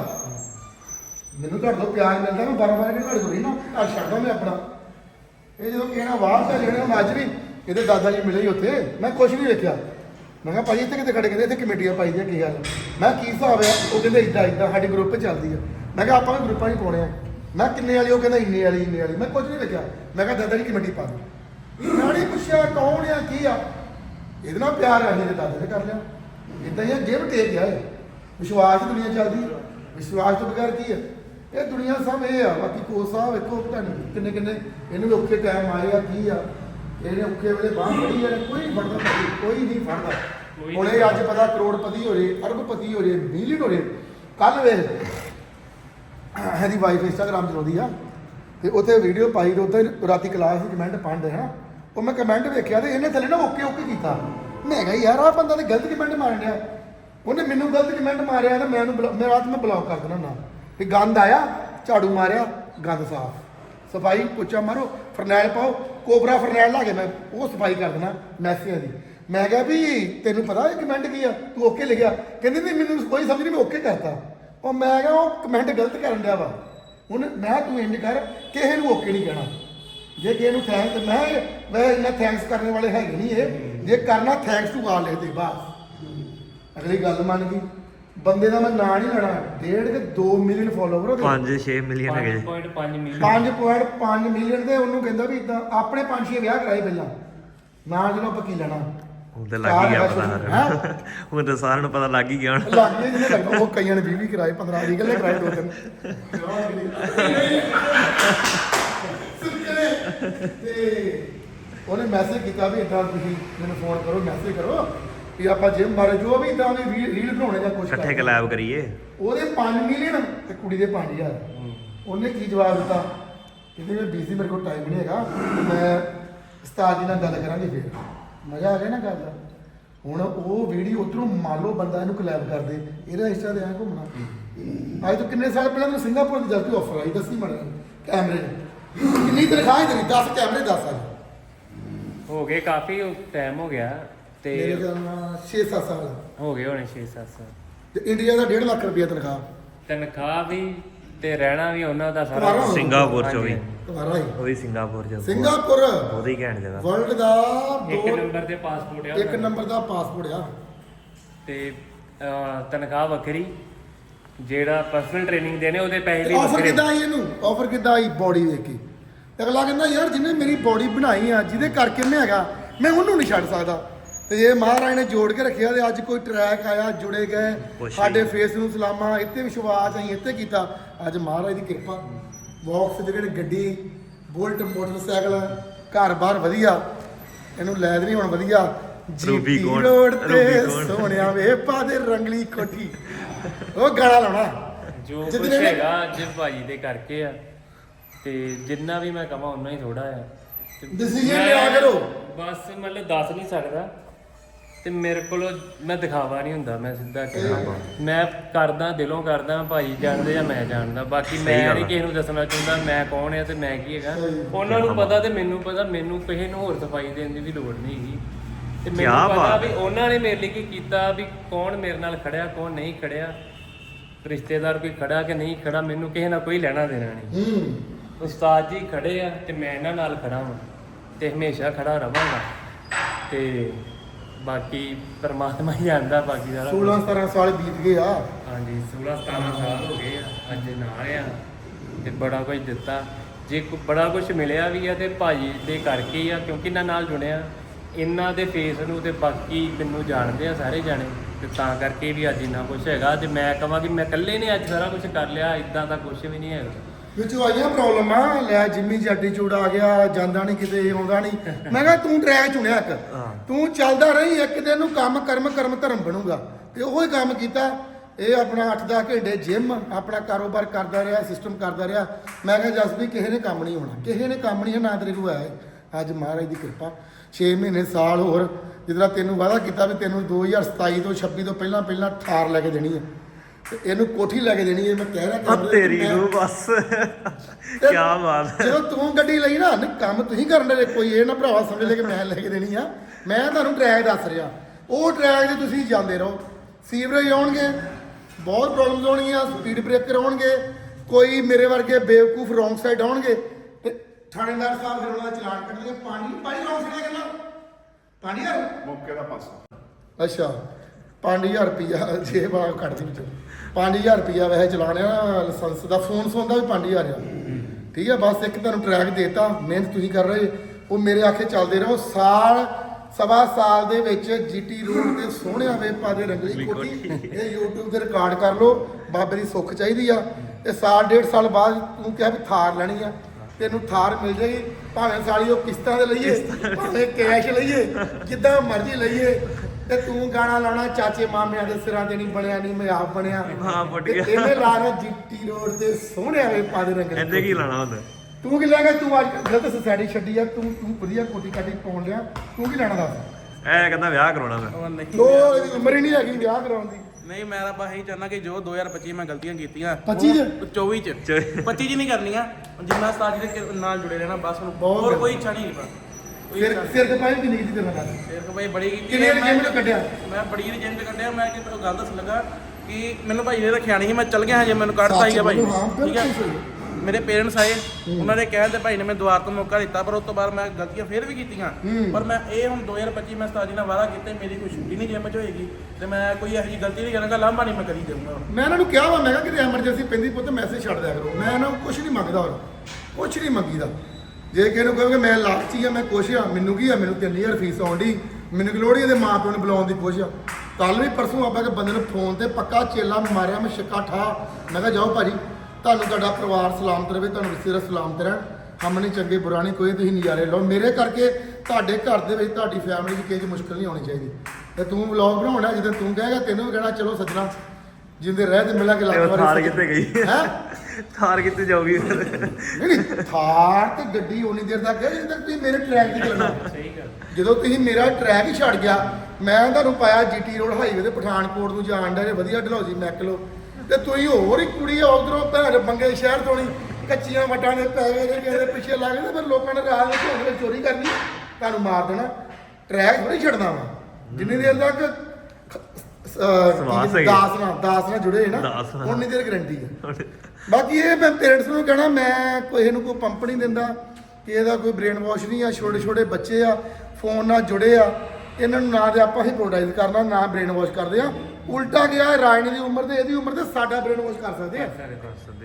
Speaker 1: ਮੈਨੂੰ ਤੁਹਾਡੇ ਤੋਂ ਪਿਆਰ ਮਿਲਦਾ, ਮੈਂ ਬਾਰਾਂ ਬਾਰਾਂ ਘੰਟੇ ਤੁਹਾਡੇ ਕੋਲ ਨਹੀਂ ਨਾ, ਘਰ ਛੱਡਦਾ ਮੈਂ ਆਪਣਾ। ਇਹ ਜਦੋਂ ਕਹਿਣਾ ਬਾਹਰ ਚੱਲ ਜਾਣਾ ਮੈਂ ਅੱਜ ਵੀ ਇਹਦੇ ਦਾਦਾ ਜੀ ਮਿਲੇ ਹੀ ਉੱਥੇ। ਮੈਂ ਕੁਝ ਨਹੀਂ ਵੇਖਿਆ। ਮੈਂ ਕਿਹਾ ਭਾਜੀ ਇੱਥੇ ਕਿਤੇ ਖੜੇ ਕਹਿੰਦੇ ਇੱਥੇ ਕਮੇਟੀਆਂ ਪਾਈ ਦੀਆਂ ਕੀ ਗੱਲ? ਮੈਂ ਕਿਹਾ, ਕੀ ਹਿਸਾਬ ਆ? ਉਹ ਕਹਿੰਦੇ ਇਦਾਂ ਇਦਾਂ ਸਾਡੇ ਗਰੁੱਪ ਚੱਲਦੀ ਆ। ਮੈਂ ਕਿਹਾ ਆਪਾਂ ਵੀ ਗਰੁੱਪਾਂ 'ਚ ਪਾਉਣੇ ਆ। ਮੈਂ ਕਿਹਾ, ਕਿੰਨੇ ਵਾਲੀ? ਉਹ ਕਹਿੰਦਾ ਇੰਨੇ ਵਾਲੀ ਇੰਨੇ ਵਾਲੀ। ਮੈਂ ਕੁਝ ਨਹੀਂ ਵੇਖਿਆ। ਮੈਂ ਕਿਹਾ ਦਾਦਾ ਜੀ ਕਮੇਟੀ ਪਾ ਦਿਓ। ਮੈਂ ਪੁੱਛਿਆ ਕੌਣ ਆ ਕੀ ਆ? ਇਹਦੇ ਨਾਲ ਪਿਆਰ ਆ ਇਹਦੇ ਦਾਦੇ ਨੇ ਕਰ ਲਿਆ। ਇਦਾਂ ਹੀ ਗਿਵ ਟੇਕ ਆ ਵਿਸ਼ਵਾਸ ਦੀ ਦੁਨੀਆ ਚੱਲਦੀ। ਵਿਸ਼ਵਾਸ ਤੋਂ ਬਗੈਰ ਕੀ ਹੈ ਇਹ ਦੁਨੀਆ ਸਭ ਇਹ ਆ ਬਾਕੀ ਕੋਸ ਸਾਹਿਬ ਵੇਖੋ ਪਤਾ ਨਹੀਂ ਕਿੰਨੇ ਕਿੰਨੇ ਇਹਨੂੰ ਵੀ ਔਖੇ ਟਾਈਮ ਆਏ ਆ ਕੀ ਆ। ਇਹਨੇ ਔਖੇ ਵੇਲੇ ਬਾਹਰ ਫੜੀ ਆ ਕੋਈ ਨਹੀਂ ਫੜਦਾ ਭਾਈ, ਕੋਈ ਨਹੀਂ ਫੜਦਾ। ਹੁਣ ਇਹ ਅੱਜ ਪਤਾ ਕਰੋੜਪਤੀ ਹੋ ਜੇ ਅਰਬਪਤੀ ਹੋ ਜੇ ਮਿਲੀਅਨ ਹੋ ਜੇ। ਕੱਲ ਵੇ ਇਹਦੀ ਵਾਈਫ ਇੰਸਟਾਗ੍ਰਾਮ ਚਲਾਉਂਦੀ ਆ ਤੇ ਉੱਥੇ ਵੀਡੀਓ ਪਾਈ ਤੇ ਉੱਥੇ ਰਾਤੀ ਕਲਾਸ ਵਿੱਚ ਕਮੈਂਟ ਪੜ੍ਹਦੇ ਹਾਂ ਉਹ ਮੈਂ ਕਮੈਂਟ ਵੇਖਿਆ ਤੇ ਇਹਨੇ ਥੱਲੇ ਨਾ ਓਕੇ ਓਕੇ ਕੀਤਾ। ਮੈਂ ਕਿਹਾ ਯਾਰ ਆ ਬੰਦਾ ਤੇ ਗਲਤ ਕਮੈਂਟ ਮਾਰਨ ਡਿਆ। ਉਹਨੇ ਮੈਨੂੰ ਗਲਤ ਕਮੈਂਟ ਮਾਰਿਆ ਤੇ ਮੈਂ ਉਹਨੂੰ ਬਲੌ- ਮੈਂ ਰਾਤ ਮੈਂ ਬਲੌਕ ਕਰ ਦੇਣਾ ਨਾ। ਵੀ ਗੰਦ ਆਇਆ, ਝਾੜੂ ਮਾਰਿਆ, ਗੰਦ ਸਾਫ਼। ਸਫ਼ਾਈ ਪੋਚਾ ਮਾਰੋ, ਫਰਨੈਲ ਪਾਓ, ਕੋਬਰਾ ਫਰਨੈਲ ਲਾ ਕੇ ਮੈਂ ਉਹ ਸਫ਼ਾਈ ਕਰ ਦੇਣਾ ਮੈਸਿਆਂ ਦੀ। ਮੈਂ ਕਿਹਾ ਵੀ ਤੈਨੂੰ ਪਤਾ ਇਹ ਕਮੈਂਟ ਕੀ ਆ? ਤੂੰ ਓਕੇ ਲਿਖਿਆ। ਕਹਿੰਦੀ ਨਹੀਂ ਮੈਨੂੰ ਕੋਈ ਸਮਝ ਨਹੀਂ, ਮੈਂ ਓਕੇ ਕਰਤਾ। ਉਹ ਮੈਂ ਕਿਹਾ ਉਹ ਕਮੈਂਟ ਗਲਤ ਕਰਨ ਡਿਆ ਵਾ। ਹੁਣ ਮੈਂ ਤੂੰ ਇੰਜ ਕਰ, ਕਿਸੇ ਨੂੰ ਓਕੇ ਨਹੀਂ ਕਹਿਣਾ। ਜੇ ਕਿਸੇ ਨੂੰ ਥੈਂਕਸ ਮੈਂ ਮੈਂ ਇੰਨਾ ਥੈਂਕਸ ਕਰਨ ਵਾਲੇ ਹੈਗੇ ਨਹੀਂ ਇਹ। ਜੇ ਕਰਨਾ ਥੈਂਕਸ ਟੂ ਆਲ ਲਿਖ ਦੇ, ਬਸ। ਅਗਲੀ ਗੱਲ ਮੰਨ ਗਈ। ਬੰਦੇ ਦਾ ਮੈਂ ਨਾਂ ਨਹੀਂ ਲੈਣਾ ਡੇਢ ਕੇ 2 ਮਿਲੀਅਨ ਫਾਲੋਵਰ ਉਹਦੇ।
Speaker 2: 5-6 ਮਿਲੀਅਨ ਹੈਗੇ ਜੀ।
Speaker 4: 5.5 ਮਿਲੀਅਨ
Speaker 1: 5.5 ਮਿਲੀਅਨ ਦੇ ਉਹਨੂੰ ਕਹਿੰਦਾ ਵੀ ਇਦਾਂ ਆਪਣੇ ਪੰਜ ਛੇ ਵਿਆਹ ਕਰਾਏ ਪਹਿਲਾਂ। ਨਾ ਜਦੋਂ ਆਪਾਂ ਕੀ ਲੈਣਾ?
Speaker 2: ਤੇ ਲੱਗ ਹੀ ਗਿਆ ਪਤਾ ਹੁਣ ਤੇ ਸਾਰਿਆਂ ਨੂੰ ਪਤਾ ਲੱਗ ਹੀ ਗਿਆ ਹੁਣ।
Speaker 1: ਲੱਗ ਜਿਹਨੇ ਲੱਗਣਾ ਉਹ ਕਈਆਂ ਨੇ 20 20 ਕਰਾਏ 15 20 ਗੱਲੇ ਕਰਾਏ ਦੋ ਤਿੰਨ ਤੇ ਉਹਨੇ ਮੈਸੇਜ ਕੀਤਾ ਵੀ ਇਦਾਂ ਤੁਸੀਂ ਮੈਨੂੰ ਫੋਨ ਕਰੋ ਮੈਸੇਜ ਕਰੋ। ਵੀ ਆਪਾਂ ਜਿਮ ਬਾਰੇ ਜੋ ਵੀ ਇਦਾਂ ਦੀ ਰੀਲ ਬਣਾਉਣੇ ਜਾਂ ਕੁਝ
Speaker 2: ਇਕੱਠੇ ਕਲੈਬ ਕਰੀਏ।
Speaker 1: ਉਹਦੇ 5 ਮਿਲੀਅਨ ਤੇ ਕੁੜੀ ਦੇ 5000 ਉਹਨੇ ਕੀ ਜਵਾਬ ਦਿੱਤਾ? ਕਹਿੰਦੀ ਮੈਂ ਬੀਜ਼ੀ ਮੇਰੇ ਕੋਲ ਟਾਈਮ ਨਹੀਂ ਹੈਗਾ। ਤੇ ਮੈਂ ਉਸਤਾਦ ਜੀ ਨਾਲ ਗੱਲ ਕਰਾਂਗੇ ਫਿਰ। ਮਜ਼ਾ ਆ ਗਿਆ ਨਾ ਗੱਲ ਦਾ। ਹੁਣ ਉਹ ਵੀਡੀਓ ਉਧਰੋਂ ਮੰਨ ਲਓ ਬੰਦਾ ਇਹਨੂੰ ਕਲੈਬ ਕਰਦੇ ਇਹਦਾ ਇੰਸਟਾ ਤੇ ਐ ਘੁੰਮਣਾ। ਅੱਜ ਤੋਂ ਕਿੰਨੇ ਸਾਲ ਪਹਿਲਾਂ ਤੈਨੂੰ ਸਿੰਗਾਪੁਰ ਦੀ ਜਲਦੀ ਆਫਰ ਆਈ? ਦੱਸੀ ਮੜਾ ਕੈਮਰੇ ਦੀ। ਕਿੰਨੀ ਤਨਖਾਹ ਹੈ ਤੇਰੀ? 10 ਕੈਮਰੇ 10 ਆ
Speaker 4: ਹੋ ਗਏ ਕਾਫੀ ਟਾਈਮ ਹੋ ਗਿਆ। ਤੇ
Speaker 1: ਮੇਰੇ ਖਿਆਲ ਨਾਲ 6-7 ਸਾਲ।
Speaker 4: ਹੋ ਗਏ ਹੋਣੇ 6-7 ਸਾਲ।
Speaker 1: ਤੇ ਇੰਡੀਆ ਦਾ 1.5 ਲੱਖ ਰੁਪਏ ਤਨਖਾਹ।
Speaker 4: ਤਨਖਾਹ ਵੀ ਤੇ ਰਹਿਣਾ ਵੀ ਉਹਨਾਂ ਦਾ ਸਾਰਾ
Speaker 2: ਸਿੰਗਾਪੁਰ ਚ ਵੀ।
Speaker 1: ਤੁਹਾਰਾ ਹੀ।
Speaker 2: ਉਹ ਵੀ ਸਿੰਗਾਪੁਰ ਚ।
Speaker 1: ਸਿੰਗਾਪੁਰ।
Speaker 2: ਉਹਦੀ ਘੈਂਟ ਜਗ੍ਹਾ।
Speaker 1: ਵਰਲਡ ਦਾ
Speaker 4: ਇੱਕ
Speaker 1: ਦੋ
Speaker 4: ਨੰਬਰ ਤੇ ਪਾਸਪੋਰਟ ਆ
Speaker 1: ਇੱਕ
Speaker 4: ਉਹਨਾਂ ਦਾ।
Speaker 1: ਨੰਬਰ ਦਾ ਪਾਸਪੋਰਟ ਆ।
Speaker 4: ਤੇ ਅਹ, ਤਨਖਾਹ ਵੱਖਰੀ। ਜਿਹੜਾ ਪਰਸਨਲ ਟ੍ਰੇਨਿੰਗ ਦੇਣੇ ਉਹਦੇ ਪੈਸੇ ਵੀ
Speaker 1: ਆਫਰ
Speaker 4: ਵੱਖਰੇ
Speaker 1: ਕਿੱਦਾਂ ਆਈ ਇਹਨੂੰ? ਆਫਰ ਕਿੱਦਾਂ ਆਈ ਬੋਡੀ ਵੇਖ ਕੇ? ਅਗਲਾ ਕਹਿੰਦਾ ਯਾਰ ਜਿਹਨੇ ਮੇਰੀ ਬੋਡੀ ਬਣਾਈ ਆ ਜਿਹਦੇ ਕਰਕੇ ਮੈਂ ਹੈਗਾ ਮੈਂ ਉਹਨੂੰ ਨਹੀਂ ਛੱਡ ਸਕਦਾ। ਤੇ ਇਹ ਮਹਾਰਾਜ ਨੇ ਜੋੜ ਕੇ ਰੱਖਿਆ ਤੇ ਅੱਜ ਕੋਈ ਟਰੈਕ ਆਇਆ ਜੁੜੇ ਗਏ। ਸਾਡੇ ਫੇਸ ਨੂੰ ਸਲਾਮਾ ਇੱਥੇ ਵਿਸ਼ਵਾਸ ਅਸੀਂ ਇੱਥੇ ਕੀਤਾ। ਅੱਜ ਮਹਾਰਾਜ ਦੀ ਕਿਰਪਾ। ਬਾਕਸ ਜਿਹੜੇ ਗੱਡੀ ਬੁਲਟ ਮੋਟਰਸਾਈਕਲ ਘਰ-ਬਾਰ ਵਧੀਆ। ਇਹਨੂੰ ਲੈ ਦੇਣੀ ਹੁਣ ਵਧੀਆ।
Speaker 2: ਕੌਣ?
Speaker 1: ਰੋਡ ਤੇ? ਸੋਹਣਿਆ ਵੇ ਪਾ ਦੇ ਰੰਗਲੀ ਕੋਠੀ। ਉਹ ਗਾਣਾ ਲਾਉਣਾ।
Speaker 4: ਜੋ
Speaker 1: ਇਹਨੇ-
Speaker 4: ਹੈਗਾ ਅੱਜ ਭਾਜੀ ਦੇ ਕਰਕੇ ਆ। ਤੇ ਜਿੰਨਾ ਵੀ ਮੈਂ ਕਹਾਂ ਉਨਾ ਹੀ ਥੋੜਾ ਆ। ਮੈਂ
Speaker 1: ਲਿਆ ਕਰੋ।
Speaker 4: ਬਸ ਮਤਲਬ ਦੱਸ ਨਹੀਂ ਸਕਦਾ। ਤੇ ਮੇਰੇ ਕੋਲ ਮੈਂ ਦਿਖਾਵਾ ਨਹੀਂ ਹੁੰਦਾ ਮੈਂ ਸਿੱਧਾ ਕਹਿੰਦਾ ਮੈਂ ਕਰਦਾ ਦਿਲੋਂ ਕਰਦਾ ਭਾਜੀ ਜਾਣਦੇ ਆ ਮੈਂ ਜਾਣਦਾ। ਬਾਕੀ ਮੈਂ ਨਹੀਂ। ਕਿਸੇ ਨੂੰ ਦੱਸਣਾ ਚਾਹੁੰਦਾ ਮੈਂ ਕੌਣ ਆ ਤੇ ਮੈਂ ਕੀ ਹੈਗਾ। ਉਹਨਾਂ ਨੂੰ ਪਤਾ ਤੇ ਮੈਨੂੰ ਪਤਾ ਮੈਨੂੰ ਕਿਸੇ ਨੂੰ ਹੋਰ ਸਫ਼ਾਈ ਦੇਣ ਦੀ ਵੀ ਲੋੜ ਨਹੀਂ ਹੈਗੀ ਤੇ ਮੈਨੂੰ ਪਤਾ ਵੀ ਉਹਨਾਂ ਨੇ ਮੇਰੇ ਲਈ ਕੀ ਕੀਤਾ ਵੀ ਕੌਣ ਮੇਰੇ ਨਾਲ ਖੜਿਆ ਕੌਣ ਨਹੀਂ ਖੜਿਆ। ਰਿਸ਼ਤੇਦਾਰ ਕੋਈ ਖੜਾ ਕਿ ਨਹੀਂ ਖੜਾ ਮੈਨੂੰ ਕਿਸੇ ਨਾਲ ਕੋਈ ਲੈਣਾ ਦੇਣਾ ਨਹੀਂ।
Speaker 1: ਹੂੰ।
Speaker 4: ਉਸਤਾਦ ਜੀ ਖੜੇ ਆ ਤੇ ਮੈਂ ਇਹਨਾਂ ਨਾਲ ਖੜਾ ਹਾਂ ਤੇ ਹਮੇਸ਼ਾ ਖੜਾ ਰਵਾਂਗਾ। ਤੇ ਬਾਕੀ ਪਰਮਾਤਮਾ ਹੀ ਜਾਣਦਾ ਬਾਕੀ ਸਾਰਾ
Speaker 1: 16 17 ਸਾਲ ਬੀਤ ਗਏ ਆ।
Speaker 4: ਹਾਂਜੀ 16 17 ਸਾਲ ਹੋ ਗਏ ਆ। ਅੱਜ ਨਾਲ ਆ ਤੇ ਬੜਾ ਕੁਝ ਦਿੱਤਾ। ਜੇ ਕੋ ਬੜਾ ਕੁਝ ਮਿਲਿਆ ਵੀ ਆ ਤੇ ਭਾਜੀ ਦੇ ਕਰਕੇ ਹੀ ਆ ਕਿਉਂਕਿ ਇਹਨਾਂ ਨਾਲ ਜੁੜਿਆ। ਇਹਨਾਂ ਦੇ ਫੇਸ ਨੂੰ ਤੇ ਬਾਕੀ ਮੈਨੂੰ ਜਾਣਦੇ ਆ ਸਾਰੇ ਜਾਣੇ। ਤੇ ਤਾਂ ਕਰਕੇ ਵੀ ਅੱਜ ਇੰਨਾ ਕੁਝ ਹੈਗਾ ਤੇ ਮੈਂ ਕਹਾਂ ਕਿ ਮੈਂ ਇਕੱਲੇ ਨੇ ਅੱਜ ਸਾਰਾ ਕੁਝ ਕਰ ਲਿਆ ਇਦਾਂ ਦਾ ਕੁਝ ਵੀ ਨਹੀਂ ਹੈਗਾ।
Speaker 1: ਵਿੱਚ ਆਈਆਂ ਪ੍ਰੋਬਲਮਾਂ ਲੈ ਜਿੰਮੀ ਜੱਟੀ ਚੂੜ ਆ ਗਿਆ ਜਾਂਦਾ ਨਹੀਂ ਕਿਤੇ ਆਉਂਦਾ ਨਹੀਂ ਮੈਂ ਕਿਹਾ ਤੂੰ ਟਰੈਕ ਚੁਣਿਆ ਇੱਕ। ਤੂੰ ਚੱਲਦਾ ਰਹੀ ਇੱਕ ਦਿਨ ਨੂੰ ਕੰਮ ਕਰਮ ਕਰਮ ਧਰਮ ਬਣੂਗਾ। ਤੇ ਉਹੋ ਹੀ ਕੰਮ ਕੀਤਾ। ਇਹ ਆਪਣਾ 8-10 ਘੰਟੇ ਜਿਮ ਆਪਣਾ ਕਾਰੋਬਾਰ ਕਰਦਾ ਰਿਹਾ ਸਿਸਟਮ ਕਰਦਾ ਰਿਹਾ। ਮੈਂ ਕਿਹਾ ਜਸ ਵੀ ਕਿਸੇ ਨੇ ਕੰਮ ਨਹੀਂ ਹੋਣਾ। ਕਿਸੇ ਨੇ ਕੰਮ ਨਹੀਂ ਨਾ ਤੇਰੇ ਕੋਲ ਆਇਆ ਅੱਜ ਮਹਾਰਾਜ ਦੀ ਕਿਰਪਾ। 6 ਮਹੀਨੇ ਸਾਲ ਹੋਰ ਜਿੱਦਾਂ ਤੈਨੂੰ ਵਾਅਦਾ ਕੀਤਾ ਵੀ ਤੈਨੂੰ 2027 ਤੋਂ 26 ਤੋਂ ਪਹਿਲਾਂ ਪਹਿਲਾਂ ਥਾਰ ਲੈ ਕੇ ਦੇਣੀ ਹੈ। ਤੇ ਇਹਨੂੰ ਕੋਠੀ ਲੈ ਕੇ ਦੇਣੀ ਹੈ ਮੈਂ ਕਹਿ ਰਿਹਾ ਕੰਮ
Speaker 2: ਤੇਰੀ ਨੂੰ ਬਸ। ਕੀ ਬਾਤ ਹੈ।
Speaker 1: ਜਦੋਂ ਤੂੰ ਗੱਡੀ ਲਈ ਨਾ ਨਹੀਂ ਕੰਮ ਤੁਸੀਂ ਕਰਨ ਦੇ ਕੋਈ ਇਹ ਨਾ ਭਰਾਵਾ ਸਮਝ ਲੈ ਕਿ ਮੈਂ ਲੈ ਕੇ ਦੇਣੀ ਆ। ਮੈਂ ਤੁਹਾਨੂੰ ਟਰੈਕ ਦੱਸ ਰਿਹਾ। ਉਹ ਟਰੈਕ ਤੇ ਤੁਸੀਂ ਜਾਂਦੇ ਰਹੋ। ਸੀਵਰੇਜ ਆਉਣਗੇ ਬਹੁਤ ਪ੍ਰੋਬਲਮਸ ਆਉਣਗੀਆਂ ਸਪੀਡ ਬ੍ਰੇਕਰ ਆਉਣਗੇ ਕੋਈ ਮੇਰੇ ਵਰਗੇ ਬੇਵਕੂਫ ਰੋਂਗ ਸਾਈਡ ਆਉਣਗੇ ਤੇ ਥਾਣੇਦਾਰ ਸਾਹਿਬ ਫਿਰ ਉਹਨਾਂ ਦਾ ਚਲਾਨ ਕੱਢਣਗੇ। ਪਾਣੀ ਪਾਣੀ ਰੋਂਗ ਸਾਈਡ ਪਾਣੀ ਯਾਰ
Speaker 3: ਮੌਕੇ ਦਾ ਪਾਸਾ।
Speaker 1: ਅੱਛਾ। 5000 ਰੁਪਿਆ ਜੇਬ ਵਾਲਾ ਕੱਢ ਦੀ ਵਿੱਚੋਂ। 5000 ਰੁਪਿਆ ਵੈਸੇ ਚਲਾਣਿਆ ਲਾਇਸੈਂਸ ਦਾ ਫੋਨ ਸੋਨ ਦਾ ਵੀ 5000 ਆ। ਠੀਕ ਹੈ ਬਸ ਇੱਕ ਤੁਹਾਨੂੰ ਟਰੈਕ ਦੇਤਾ ਮਿਹਨਤ ਤੁਸੀਂ ਕਰ ਰਹੇ ਉਹ ਮੇਰੇ ਆਖੇ ਚੱਲਦੇ ਰਹੋ ਸਾਲ ਸਵਾ ਸਾਲ ਦੇ ਵਿੱਚ ਜੀਟੀ ਰੋਡ ਤੇ ਸੋਹਣਿਆ ਵੇਪਾ ਦੇ ਰੰਗਲੀ ਕੋਠੀ ਇਹ YouTube ਤੇ ਰਿਕਾਰਡ ਕਰ ਲਓ ਬਾਬੇ ਦੀ ਸੁੱਖ ਚਾਹੀਦੀ ਆ। ਤੇ ਸਾਲ ਡੇਢ ਸਾਲ ਬਾਅਦ ਤੂੰ ਕਿਹਾ ਵੀ ਥਾਰ ਲੈਣੀ ਆ ਤੈਨੂੰ ਥਾਰ ਮਿਲ ਜਾਏਗੀ। ਭਾਵੇਂ ਸਾਲੀ ਉਹ ਕਿਸ਼ਤਾਂ ਦੇ ਲਈਏ ਭਾਵੇਂ ਕੈਸ਼ ਲਈਏ ਜਿੱਦਾਂ ਮਰਜ਼ੀ ਲਈਏ। ਤੇ ਤੂੰ ਗਾਣਾ ਲਾਉਣਾ ਚਾਚੇ ਮਾਮਿਆਂ ਦੇ ਸਿਰਾਂ ਤੇ ਨਹੀਂ ਬਣਿਆ ਨਹੀਂ ਮੈਂ ਆਪ ਬਣਿਆ।
Speaker 2: ਹਾਂ, ਫੁੱਟ
Speaker 1: ਤੇ
Speaker 2: ਗਿਆ।
Speaker 1: ਇਹਨੇ ਲਾਣਾ ਜੀਟੀ ਰੋਡ ਤੇ ਸੋਹਣਿਆ ਵੇ ਪਾ ਦੇ ਰੰਗ
Speaker 2: ਇਹਦੇ ਕੀ ਲਾਣਾ ਹੁੰਦਾ?
Speaker 1: ਤੂੰ ਕੀ ਲੈਣਾ ਤੂੰ ਅੱਜ ਗਲਤ ਸੋਸਾਇਟੀ ਛੱਡੀ ਆ ਤੂੰ ਤੂੰ ਵਧੀਆ ਕੋਟੀ ਕਾਟੀ ਪਾਉਣ ਲਿਆ ਤੂੰ ਕੀ ਲੈਣਾ ਦੱਸ?
Speaker 2: ਇਹ ਕਹਿੰਦਾ ਵਿਆਹ ਕਰਾਉਣਾ ਮੈਂ।
Speaker 3: ਉਹ ਨਹੀਂ।
Speaker 1: ਲੋ ਇਹਦੀ ਉਮਰ ਹੀ ਨਹੀਂ ਹੈਗੀ ਵਿਆਹ ਕਰਾਉਣ ਦੀ।
Speaker 3: ਨਹੀਂ ਮੈਂ ਤਾਂ ਬਸ ਇਹੀ ਚਾਹੁੰਦਾ ਕਿ ਜੋ 2025 ਮੈਂ ਗਲਤੀਆਂ ਕੀਤੀਆਂ।
Speaker 1: 25 ਚ?
Speaker 3: ਉਹ 24 ਚ।
Speaker 2: ਚ।
Speaker 3: 25 ਚ ਨਹੀਂ ਕਰਨੀਆਂ। ਜਿੰਨਾ ਉਸਤਾਦ ਜੀ ਦੇ ਨਾਲ ਜੁੜੇ ਰਹਿਣਾ ਬਸ ਹੁਣ
Speaker 1: ਬਹੁਤ
Speaker 3: ਹੋਰ। ਕੋਈ ਇੱਛਾ ਨਹੀਂ ਬਸ ਕੋਈ
Speaker 1: ਸਿਰ। ਸਿਰ ਤੇ ਪਾਈ ਕਿੰਨੀ ਕੀਤੀ ਤੇਰੇ ਨਾਲ?
Speaker 3: ਫਿਰ ਤਾਂ ਭਾਈ ਬੜੀ ਕੀਤੀ
Speaker 1: ਕਿੰਨੇ
Speaker 3: ਮੈਂ-
Speaker 1: ਜਿੰਮ ਚ ਕੱਢਿਆ?
Speaker 3: ਮੈਂ ਬੜੀ ਜਿੰਮ ਚ ਕੱਢਿਆ। ਮੈਂ ਕਿ ਮੈਨੂੰ ਗੱਲ ਦੱਸ ਲੱਗਾ ਕਿ ਮੈਨੂੰ ਭਾਈ ਨੇ ਰੱਖਿਆ ਨਹੀਂ ਸੀ। ਮੈਂ ਚੱਲ ਗਿਆ ਹਜੇ ਮੈਨੂੰ ਕੱਢਤਾ
Speaker 1: ਸੱਚ
Speaker 3: ਹੀ ਆ ਭਾਈ।
Speaker 1: ਹਾਂ,
Speaker 3: ਠੀਕ ਹੈ। ਮੇਰੇ ਪੇਰੈਂਟਸ ਆਏ। ਉਹਨਾਂ ਦੇ ਕਹਿਣ ਤੇ ਭਾਈ ਨੇ ਮੈਨੂੰ ਦੁਆਰ ਤੋਂ ਮੌਕਾ ਦਿੱਤਾ ਪਰ ਉਸ ਤੋਂ ਬਾਅਦ ਮੈਂ ਗਲਤੀਆਂ ਫੇਰ ਵੀ ਕੀਤੀਆਂ। ਪਰ ਮੈਂ ਇਹ ਹੁਣ 2025 ਮੈਂ ਉਸਤਾਦ ਜੀ ਨਾਲ ਵਾਅਦਾ ਕੀਤਾ ਮੇਰੀ ਕੋਈ ਛੁੱਟੀ ਨਹੀਂ ਜਿੰਮ ਚ ਹੋਏਗੀ। ਤੇ ਮੈਂ ਕੋਈ ਇਹੋ ਜਿਹੀ ਗਲਤੀ ਨਹੀਂ ਕਰਾਂਗਾ ਲਾਂਭਾ ਨਹੀਂ ਮੈਂ ਕਰੀ ਦੇਵਾਂਗਾ ਹੁਣ
Speaker 1: ਮੈਂ ਇਹਨਾਂ ਨੂੰ ਕਿਹਾ ਵਾ ਮੈਂ ਕਿਹਾ ਕਿਤੇ ਐਮਰਜੈਂਸੀ ਪੈਂਦੀ ਪੁੱਤ ਮੈਸੇਜ ਛੱਡ ਦਿਆ ਕਰੋ। ਮੈਂ ਇਹਨਾਂ ਨੂੰ ਕੁਝ ਨਹੀਂ ਮੰਗਦਾ ਹੋਰ। ਕੁਝ ਨਹੀਂ ਮੰਗੀਦਾ। ਜੇ ਕਿਸੇ ਨੂੰ ਕਹੋਗੇ ਮੈਂ ਲਾਲਚੀ ਆ, ਮੈਂ ਕੁਛ ਆ, ਮੈਨੂੰ ਕੀ ਆ? ਮੈਨੂੰ 3000 ਫੀਸ ਆਉਂਦੀ ਮੈਨੂੰ ਕਿ ਲੋੜ ਹੀ ਇਹਦੇ ਮਾਪਿਆਂ ਨੂੰ ਬੁਲਾਉਣ ਦੀ ਕੁਛ ਆ? ਕੱਲ ਵੀ ਪਰਸੋਂ ਆਪਾਂ ਕੇ ਬੰਦੇ ਨੂੰ ਫੋਨ ਤੇ ਪੱਕਾ ਚੇਲਾ ਮਾਰਿਆ, ਮੈਂ ਛੱਕਾ ਠਾ। ਮੈਂ ਕਿਹਾ, ਜਾਓ ਭਾਜੀ, ਤੁਹਾਨੂੰ ਤੁਹਾਡਾ ਪਰਿਵਾਰ ਸਲਾਮਤ ਰਹੇ ਤੁਹਾਨੂੰ ਸਿਰ ਸਲਾਮਤ ਰਹਿਣ। ਹਮ ਨਹੀਂ ਚੰਗੇ, ਬੁਰਾ ਨਹੀਂ, ਕੋਈ ਤੁਸੀਂ ਨਜ਼ਾਰੇ ਲਓ। ਮੇਰੇ ਕਰਕੇ ਤੁਹਾਡੇ ਘਰ ਦੇ ਵਿੱਚ, ਤੁਹਾਡੀ ਫੈਮਿਲੀ 'ਚ ਕਿਸੇ 'ਚ ਮੁਸ਼ਕਲ ਨਹੀਂ ਆਉਣੀ ਚਾਹੀਦੀ। ਤੇ ਤੂੰ ਵਲੌਗ ਬਣਾਉਣਾ, ਜਦੋਂ ਤੂੰ ਕਹੇਗਾ, ਤੈਨੂੰ ਵੀ ਕਹਿਣਾ, ਚਲੋ ਸੱਜਣਾ ਜਿੰਦੇ ਰਹਿ ਤੇ ਮਿਲਾ ਕੇ
Speaker 2: ਤੇ ਉਹ ਥਾਰ ਕਿੱਥੇ ਗਈ?
Speaker 1: ਹੈ?
Speaker 2: ਥਾਰ ਕਿੱਥੇ ਜਾਊਗੀ
Speaker 1: ਨਹੀਂ ਨਹੀਂ ਥਾਰ ਤੇ ਗੱਡੀ ਉਨੀ ਦੇਰ ਤੱਕ ਹੈ ਜਿੰਨੇ ਤੱਕ ਤੁਸੀਂ ਮੇਰੇ ਟਰੈਕ ਤੇ ਚੱਲਣਾ
Speaker 4: ਸਹੀ ਗੱਲ।
Speaker 1: ਜਦੋਂ ਤੁਸੀਂ ਮੇਰਾ ਟਰੈਕ ਹੀ ਛੱਡ ਗਿਆ ਮੈਂ ਤੁਹਾਨੂੰ ਪਾਇਆ ਜੀਟੀ ਰੋਡ ਹਾਈਵੇ ਤੇ ਪਠਾਨਕੋਟ ਨੂੰ ਜਾਣ ਦਾ ਵਧੀਆ ਢਲੌਜੀ ਮੈਕ ਲੋ ਤੇ ਤੁਸੀਂ ਹੋਰ ਹੀ ਕੁੜੀ ਉਧਰੋਂ ਭੈਣ ਬੰਗੇ ਸ਼ਹਿਰ ਤੋਂ ਨੀ ਕੱਚੀਆਂ ਵਟਾਂ ਦੇ ਪੈ ਗਏ ਤੇ ਕਿਸੇ ਦੇ ਪਿੱਛੇ ਲੱਗ ਗਏ ਤੇ ਫਿਰ ਲੋਕਾਂ ਨੇ ਰਾਤ ਵਿੱਚ ਚੋਰੀ ਕਰਨੀ ਤੁਹਾਨੂੰ ਮਾਰ ਦੇਣਾ। ਟਰੈਕ ਥੋੜੀ ਛੱਡਣਾ ਵਾ। ਜਿੰਨੀ ਦੇਰ ਤੱਕ ਦਾਸ ਨਾਲ ਦਾਸ ਨਾਲ ਜੁੜੇ ਨਾ
Speaker 2: ਦਾਸ ਨਾਲ।
Speaker 1: ਉਨੀ ਦੇਰ ਗਰੰਟੀ ਹੈ ਬਾਕੀ ਇਹ ਮੈਂ ਪੇਰੈਂਟਸ ਨੂੰ ਕਹਿਣਾ ਮੈਂ ਕੋਈ ਨੂੰ ਕੋਈ ਪੰਪ ਨਹੀਂ ਦਿੰਦਾ ਕਿ ਇਹਦਾ ਕੋਈ ਬ੍ਰੇਨ ਵਾਸ਼ ਨਹੀਂ ਆ ਛੋਟੇ ਛੋਟੇ ਬੱਚੇ ਆ ਫੋਨ ਨਾਲ ਜੁੜੇ ਆ ਇਹਨਾਂ ਨੂੰ ਨਾ ਤੇ ਆਪਾਂ ਹੀ ਪ੍ਰੋਡਾਈਜ਼ ਕਰਨਾ ਨਾ ਬ੍ਰੇਨ ਵਾਸ਼ ਕਰਦੇ ਆ। ਉਲਟਾ ਗਿਆ ਰਾਇਣ ਦੀ ਉਮਰ ਤੇ ਇਹਦੀ ਉਮਰ ਤੇ ਸਾਡਾ ਬ੍ਰੇਨ ਵਾਸ਼ ਕਰ ਸਕਦੇ ਆ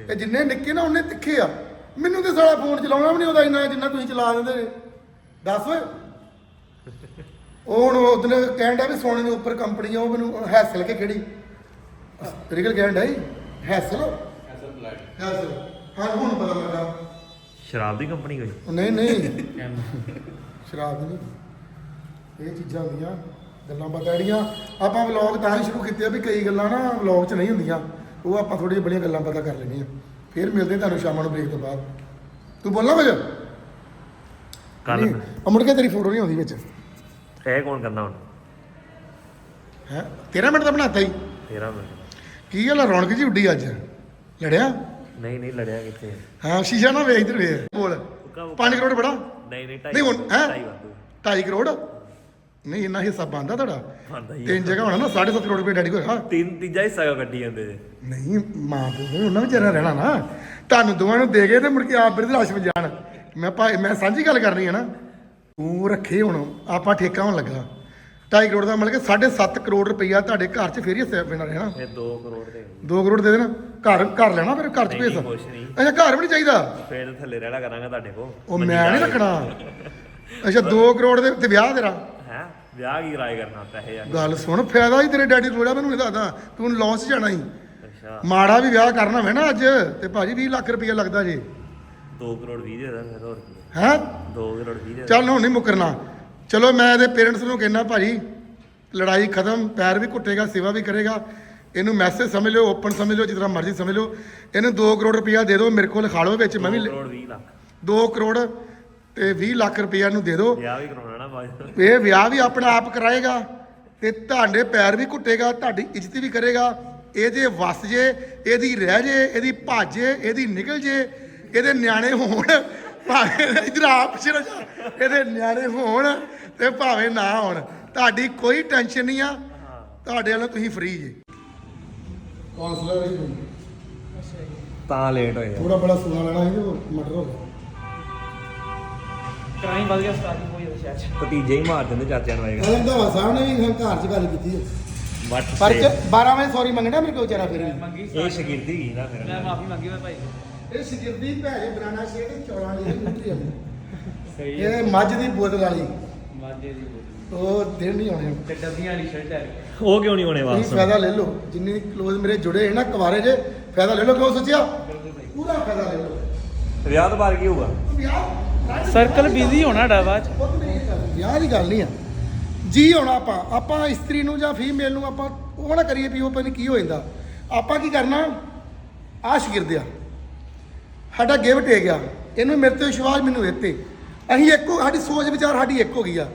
Speaker 1: ਤੇ ਜਿੰਨੇ ਨਿੱਕੇ ਨਾ ਉਹਨੇ ਤਿੱਖੇ ਆ। ਮੈਨੂੰ ਤੇ ਸਾਲਾ ਫੋਨ ਚਲਾਉਣਾ ਵੀ ਨਹੀਂ ਉਹਦਾ ਇੰਨਾ ਜਿੰਨਾ ਤੁਸੀਂ ਚਲਾ ਦਿੰਦੇ ਨੇ ਦੱਸ ਓਏ। ਉਹ ਹੁਣ ਉਹਦਨੇ ਕਹਿਣ ਡਿਆ ਵੀ ਸੋਨੇ ਦੇ ਉੱਪਰ ਕੰਪਨੀ ਆ ਉਹ ਮੈਨੂੰ ਹੈਸਲ ਕੇ ਕਿਹੜੀ ਰਿਗਲ ਕਹਿਣ ਡਿਆ ਸੀ, ਹੈਸਲ ਹੈਸਲ ਬਲੈਕ ਹੈਸਲ ਹਾਂ ਹੁਣ ਪਤਾ ਲੱਗਾ।
Speaker 2: ਸ਼ਰਾਬ ਦੀ ਕੰਪਨੀ ਕੋਈ?
Speaker 1: ਉਹ ਨਹੀਂ। ਨਹੀਂ ਸ਼ਰਾਬ ਦੀ ਨਹੀਂ। ਇਹ ਚੀਜ਼ਾਂ ਹੁੰਦੀਆਂ ਗੱਲਾਂ ਬਤਾੜੀਆਂ ਆਪਾਂ ਵਲੌਗ ਤਾਂ ਹੀ ਸ਼ੁਰੂ ਕੀਤੇ ਆ ਵੀ ਕਈ ਗੱਲਾਂ ਨਾ ਵਲੌਗ 'ਚ ਨਹੀਂ ਹੁੰਦੀਆਂ। ਉਹ ਆਪਾਂ ਥੋੜ੍ਹੀਆਂ ਬੜੀਆਂ ਗੱਲਾਂ ਪਤਾ ਕਰ ਲੈਣੀਆਂ ਫਿਰ ਮਿਲਦੇ ਤੁਹਾਨੂੰ ਸ਼ਾਮਾਂ ਨੂੰ ਬ੍ਰੇਕ ਤੋਂ ਬਾਅਦ। ਤੂੰ ਬੋਲਣਾ ਕੁਝ?
Speaker 2: ਕੱਲ
Speaker 1: ਨਹੀਂ, ਉਹ ਮੁੜ ਕੇ ਤੇਰੀ ਫੋਟੋ ਨਹੀਂ ਆਉਂਦੀ ਵਿੱਚ।
Speaker 2: ਇਹ ਕੌਣ ਕਰਨਾ ਹੁਣ?
Speaker 1: ਹੈ? 13 ਮਿੰਟ ਦਾ ਬਣਾਤਾ ਹੀ
Speaker 2: ਤੇਰਾ ਮਿੰਟ।
Speaker 1: ਕੀ ਗੱਲ ਆ, ਰੌਣਕ ਜੀ ਉੱਡੀ ਅੱਜ? ਲੜਿਆ?
Speaker 2: ਨਹੀਂ ਨਹੀਂ ਲੜਿਆ ਕਿੱਥੇ
Speaker 1: ਹਾਂ? ਸ਼ੀਸ਼ਾ ਨਾ ਵੇਖ ਇਧਰ ਵੇਖ ਬੋਲ। 5 ਕਰੋੜ ਬੜਾ।
Speaker 2: ਨਹੀਂ ਨਹੀਂ
Speaker 1: ਨਹੀਂ ਹੁਣ ਹੈ?
Speaker 2: ਢਾਈ ਵਾਧੂ।
Speaker 1: 2.5 ਕਰੋੜ? ਨਹੀਂ ਇੰਨਾ ਹਿੱਸਾ ਬੰਦਾ ਤੁਹਾਡਾ।
Speaker 2: ਹੀ।
Speaker 1: ਤਿੰਨ ਜਗ੍ਹਾ ਹੋਣਾ ਨਾ 7.5 ਕਰੋੜ ਰੁਪਏ ਡੈਡੀ ਕੋਲ ਹਾਂ।
Speaker 2: ਤਿੰਨ ਤੀਜਾ ਹਿੱਸਾ ਕਿਉਂ ਕੱਢੀ ਜਾਂਦੇ ਜੇ
Speaker 1: ਨਹੀਂ ਮਾਂ ਪਿਓ ਨੇ ਉਹਨਾਂ ਵਿਚਾਰਾ ਰਹਿਣਾ ਨਾ। ਤੁਹਾਨੂੰ ਦੋਵਾਂ ਨੂੰ ਦੇ ਗਏ ਤੇ ਮੁੜ ਕੇ ਆਪ ਬਿਰਧ ਲਾਸ਼ ਵਿੱਚ ਜਾਣ। ਮੈਂ ਭਾਈ ਮੈਂ ਸਾਂਝੀ ਗੱਲ ਕਰਨੀ ਹੈ ਨਾ। ਤੂੰ ਰੱਖੇ ਹੁਣ ਆਪਾਂ ਠੇਕਾ ਹੋਣ ਲੱਗਾ 2.5 ਕਰੋੜ ਦਾ ਮਤਲਬ ਕਿ 7.5 ਕਰੋੜ ਰੁਪਈਆ ਤੁਹਾਡੇ ਘਰ 'ਚ ਫੇਰ ਹੀ ਹਿੱਸਾ ਪੈਣਾ ਰਹਿਣਾ
Speaker 2: ਇਹ 2 ਕਰੋੜ ਦੇ
Speaker 1: 2 ਕਰੋੜ ਦੇ ਦੇਣਾ। ਘਰ ਘਰ ਲੈਣਾ ਫਿਰ ਘਰ 'ਚ
Speaker 2: ਨਹੀਂ,
Speaker 1: ਭੇਜ
Speaker 2: ਕੁਛ ਨਹੀਂ।
Speaker 1: ਅੱਛਾ ਘਰ ਵੀ ਨਹੀਂ ਚਾਹੀਦਾ?
Speaker 2: ਫੇਰ ਥੱਲੇ ਰਹਿਣਾ ਕਰਾਂਗਾ ਤੁਹਾਡੇ ਕੋਲ।
Speaker 1: ਉਹ ਮੈਂ ਨਹੀਂ ਰੱਖਣਾ। *laughs* ਅੱਛਾ 2 ਕਰੋੜ ਦੇ ਤੇ ਵਿਆਹ ਤੇਰਾ?
Speaker 2: ਹੈ? ਵਿਆਹ ਕੀ ਰਾਏ ਕਰਨਾ ਪੈਸੇ ਆ
Speaker 1: ਗੱਲ ਸੁਣ ਫਾਇਦਾ ਹੀ ਤੇਰੇ ਡੈਡੀ ਰੋੜਾ ਮੈਨੂੰ ਨਹੀਂ ਦੱਸਦਾ ਤੂੰ ਲਾਸ ਜਾਣਾ ਹੀ।
Speaker 2: ਅੱਛਾ।
Speaker 1: ਮਾੜਾ ਵੀ ਵਿਆਹ ਕਰਨਾ ਹੋਵੇ ਨਾ ਅੱਜ ਤੇ ਭਾਜੀ 20 ਲੱਖ ਰੁਪਈਆ ਲੱਗਦਾ ਜੀ।
Speaker 2: 2 ਕਰੋੜ 20 ਦੇ ਦਾਂ ਫਿਰ ਹੋਰ ਕੀ।
Speaker 1: ਹੈ?
Speaker 2: 2 ਕਰੋੜ 20 ਦੇ
Speaker 1: ਚੱਲ ਹੁਣ ਨਹੀਂ ਮੁਕਰਨਾ। ਚਲੋ ਮੈਂ ਇਹਦੇ ਪੇਰੈਂਟਸ ਨੂੰ ਕਹਿਣਾ ਭਾਜੀ ਲੜਾਈ ਖਤਮ ਪੈਰ ਵੀ ਘੁੱਟੇਗਾ ਸੇਵਾ ਵੀ ਕਰੇਗਾ। ਇਹਨੂੰ ਮੈਸੇਜ ਸਮਝ ਲਿਓ ਓਪਨ ਸਮਝ ਲਿਓ ਜਿਸ ਤਰ੍ਹਾਂ ਮਰਜ਼ੀ ਸਮਝ ਲਿਓ। ਇਹਨੂੰ 2 ਕਰੋੜ ਰੁਪਈਆ ਦੇ ਦਿਓ ਮੇਰੇ ਕੋਲ ਖਾ ਲਓ ਵਿੱਚ ਮੈਂ ਵੀ
Speaker 2: 2 ਕਰੋੜ 20 ਲੱਖ।
Speaker 1: 2 ਕਰੋੜ ਤੇ 20 ਲੱਖ ਰੁਪਈਆ ਨੂੰ ਦੇ ਦਿਓ।
Speaker 2: ਵਿਆਹ ਵੀ ਕਰਾਉਣਾ ਨਾ ਬਾਅਦ
Speaker 1: ਇਹ ਵਿਆਹ ਵੀ ਆਪਣਾ ਆਪ ਕਰਾਏਗਾ ਤੇ ਤੁਹਾਡੇ ਪੈਰ ਵੀ ਘੁੱਟੇਗਾ ਤੁਹਾਡੀ ਇੱਜ਼ਤ ਵੀ ਕਰੇਗਾ। ਇਹਦੇ ਵਸ ਜੇ ਇਹਦੀ ਰਹਿ ਜੇ ਇਹਦੀ ਭਾਜੇ ਇਹਦੀ ਨਿਕਲ ਜੇ ਇਹਦੇ ਨਿਆਣੇ ਹੋਣ ਭਾਵੇਂ ਇਧਰ ਆਪ ਜਾ ਇਹਦੇ ਨਿਆਣੇ ਹੋਣ ਤੇ ਭਾਵੇਂ ਨਾ ਹੋਣ ਤੁਹਾਡੀ ਕੋਈ ਟੈਨਸ਼ਨ ਨਹੀਂ ਆ। ਤੁਹਾਡੇ ਵੱਲੋਂ ਤੁਸੀਂ ਫ੍ਰੀ ਜੇ। ਕਾਉਂਸਲਰ
Speaker 2: ਤਾਂ ਲੇਟ ਹੋਏ
Speaker 1: ਥੋੜਾ ਬੜਾ ਸੋਨਾ ਲੈਣਾ ਸੀ ਉਹ ਮਟਰ ਹੋ ਗਿਆ
Speaker 5: ਕ੍ਰਾਈਮ ਵਧ ਗਿਆ ਸਟਾਰਟਿੰਗ ਹੋਈ ਉਹਦੇ ਸ਼ਹਿਰ ਚ
Speaker 2: ਭਤੀਜੇ ਹੀ ਮਾਰ ਦਿੰਦੇ ਚਾਚਿਆਂ ਨੂੰ ਆਏਗਾ।
Speaker 1: ਰੰਧਾਵਾ ਸਾਹਿਬ ਨੇ ਵੀ ਘਰ 'ਚ ਗੱਲ ਕੀਤੀ ਹੈ
Speaker 2: ਬੱਟ
Speaker 1: ਪਰ
Speaker 2: ਤੇ।
Speaker 1: 12 ਵਜੇ ਸੌਰੀ ਮੰਗਣਾ ਮੇਰੇ ਕੋਲ ਵਿਚਾਰਾ ਫਿਰ ਵੀ।
Speaker 5: ਮੰਗੀ
Speaker 2: ਇਹ ਸ਼ਗਿਰਦੀ ਗਈ ਨਾ ਫਿਰ।
Speaker 5: ਮੈਂ ਮਾਫੀ ਮੰਗੀ ਮੈਂ ਭਾਈ
Speaker 1: ਇਹ ਸ਼ਗਿਰਦੀ ਭੈਜੇ ਬਨਾਨਾ ਸ਼ੇਕ ਤੇ ਚੌਲਾਂ ਵਾਲੀ ਨਿਊਟਰੀ ਵਾਲੀ।
Speaker 5: ਸਹੀ
Speaker 1: ਇਹ ਮੱਝ ਦੀ ਬੋਤਲ ਵਾਲੀ।
Speaker 5: ਮਾਝੇ ਦੀ ਬੋਲੀ
Speaker 1: ਉਹ ਦਿਨ ਨਹੀਂ ਆਉਣੇ।
Speaker 5: ਤੇ ਡੱਬੀਆਂ ਵਾਲੀ ਸ਼ਰਟ ਹੈ।
Speaker 2: ਉਹ ਕਿਉਂ ਨਹੀਂ ਹੋਣੇ
Speaker 1: ਤੁਸੀਂ
Speaker 2: ਵਾਪਸ
Speaker 1: ਫਾਇਦਾ ਲੈ ਲਓ। ਜਿੰਨੇ ਕਲੋਜ਼ ਮੇਰੇ ਜੁੜੇ ਹੈ ਨਾ ਕੁਵਾਰੇ ਜੇ ਫਾਇਦਾ ਲੈ ਲਓ ਕਿਉਂ ਸੋਚਿਆ? ਪੂਰਾ ਫਾਇਦਾ ਲੈ ਲਓ।
Speaker 2: ਵਿਆਹ ਤੋਂ ਬਾਅਦ ਕੀ ਹੋਊਗਾ?
Speaker 1: ਵਿਆਹ
Speaker 5: ਸਰਕਲ ਬਿਜ਼ੀ ਹੋਣਾ ਡਾ ਬਾਅਦ ਚ।
Speaker 1: ਪੁੱਤ ਮੇਰੀ ਇਹ ਗੱਲ, ਵਿਆਹ ਦੀ ਗੱਲ ਨਹੀਂ ਆ। ਜੀ ਹੋਣਾ ਆਪਾਂ ਆਪਾਂ ਇਸਤਰੀ ਨੂੰ ਜਾਂ ਫੀਮੇਲ ਨੂੰ ਆਪਾਂ ਉਹ ਨਾ ਕਰੀਏ ਵੀ ਉਹ ਪਤਾ ਨੀ ਕੀ ਹੋ ਜਾਂਦਾ। ਆਪਾਂ ਕੀ ਕਰਨਾ? ਆਸ਼ ਗਿਰਦਿਆ ਸਾਡਾ ਗਿਵ ਟੇ ਗਿਆ। ਇਹਨੂੰ ਮੇਰੇ ਤੇ ਵਿਸ਼ਵਾਸ ਮੈਨੂੰ ਇਹ ਤੇ ਅਸੀਂ ਇੱਕੋ, ਸਾਡੀ ਸੋਚ ਵਿਚਾਰ ਸਾਡੀ ਇੱਕ ਹੋ ਗਈ ਆ।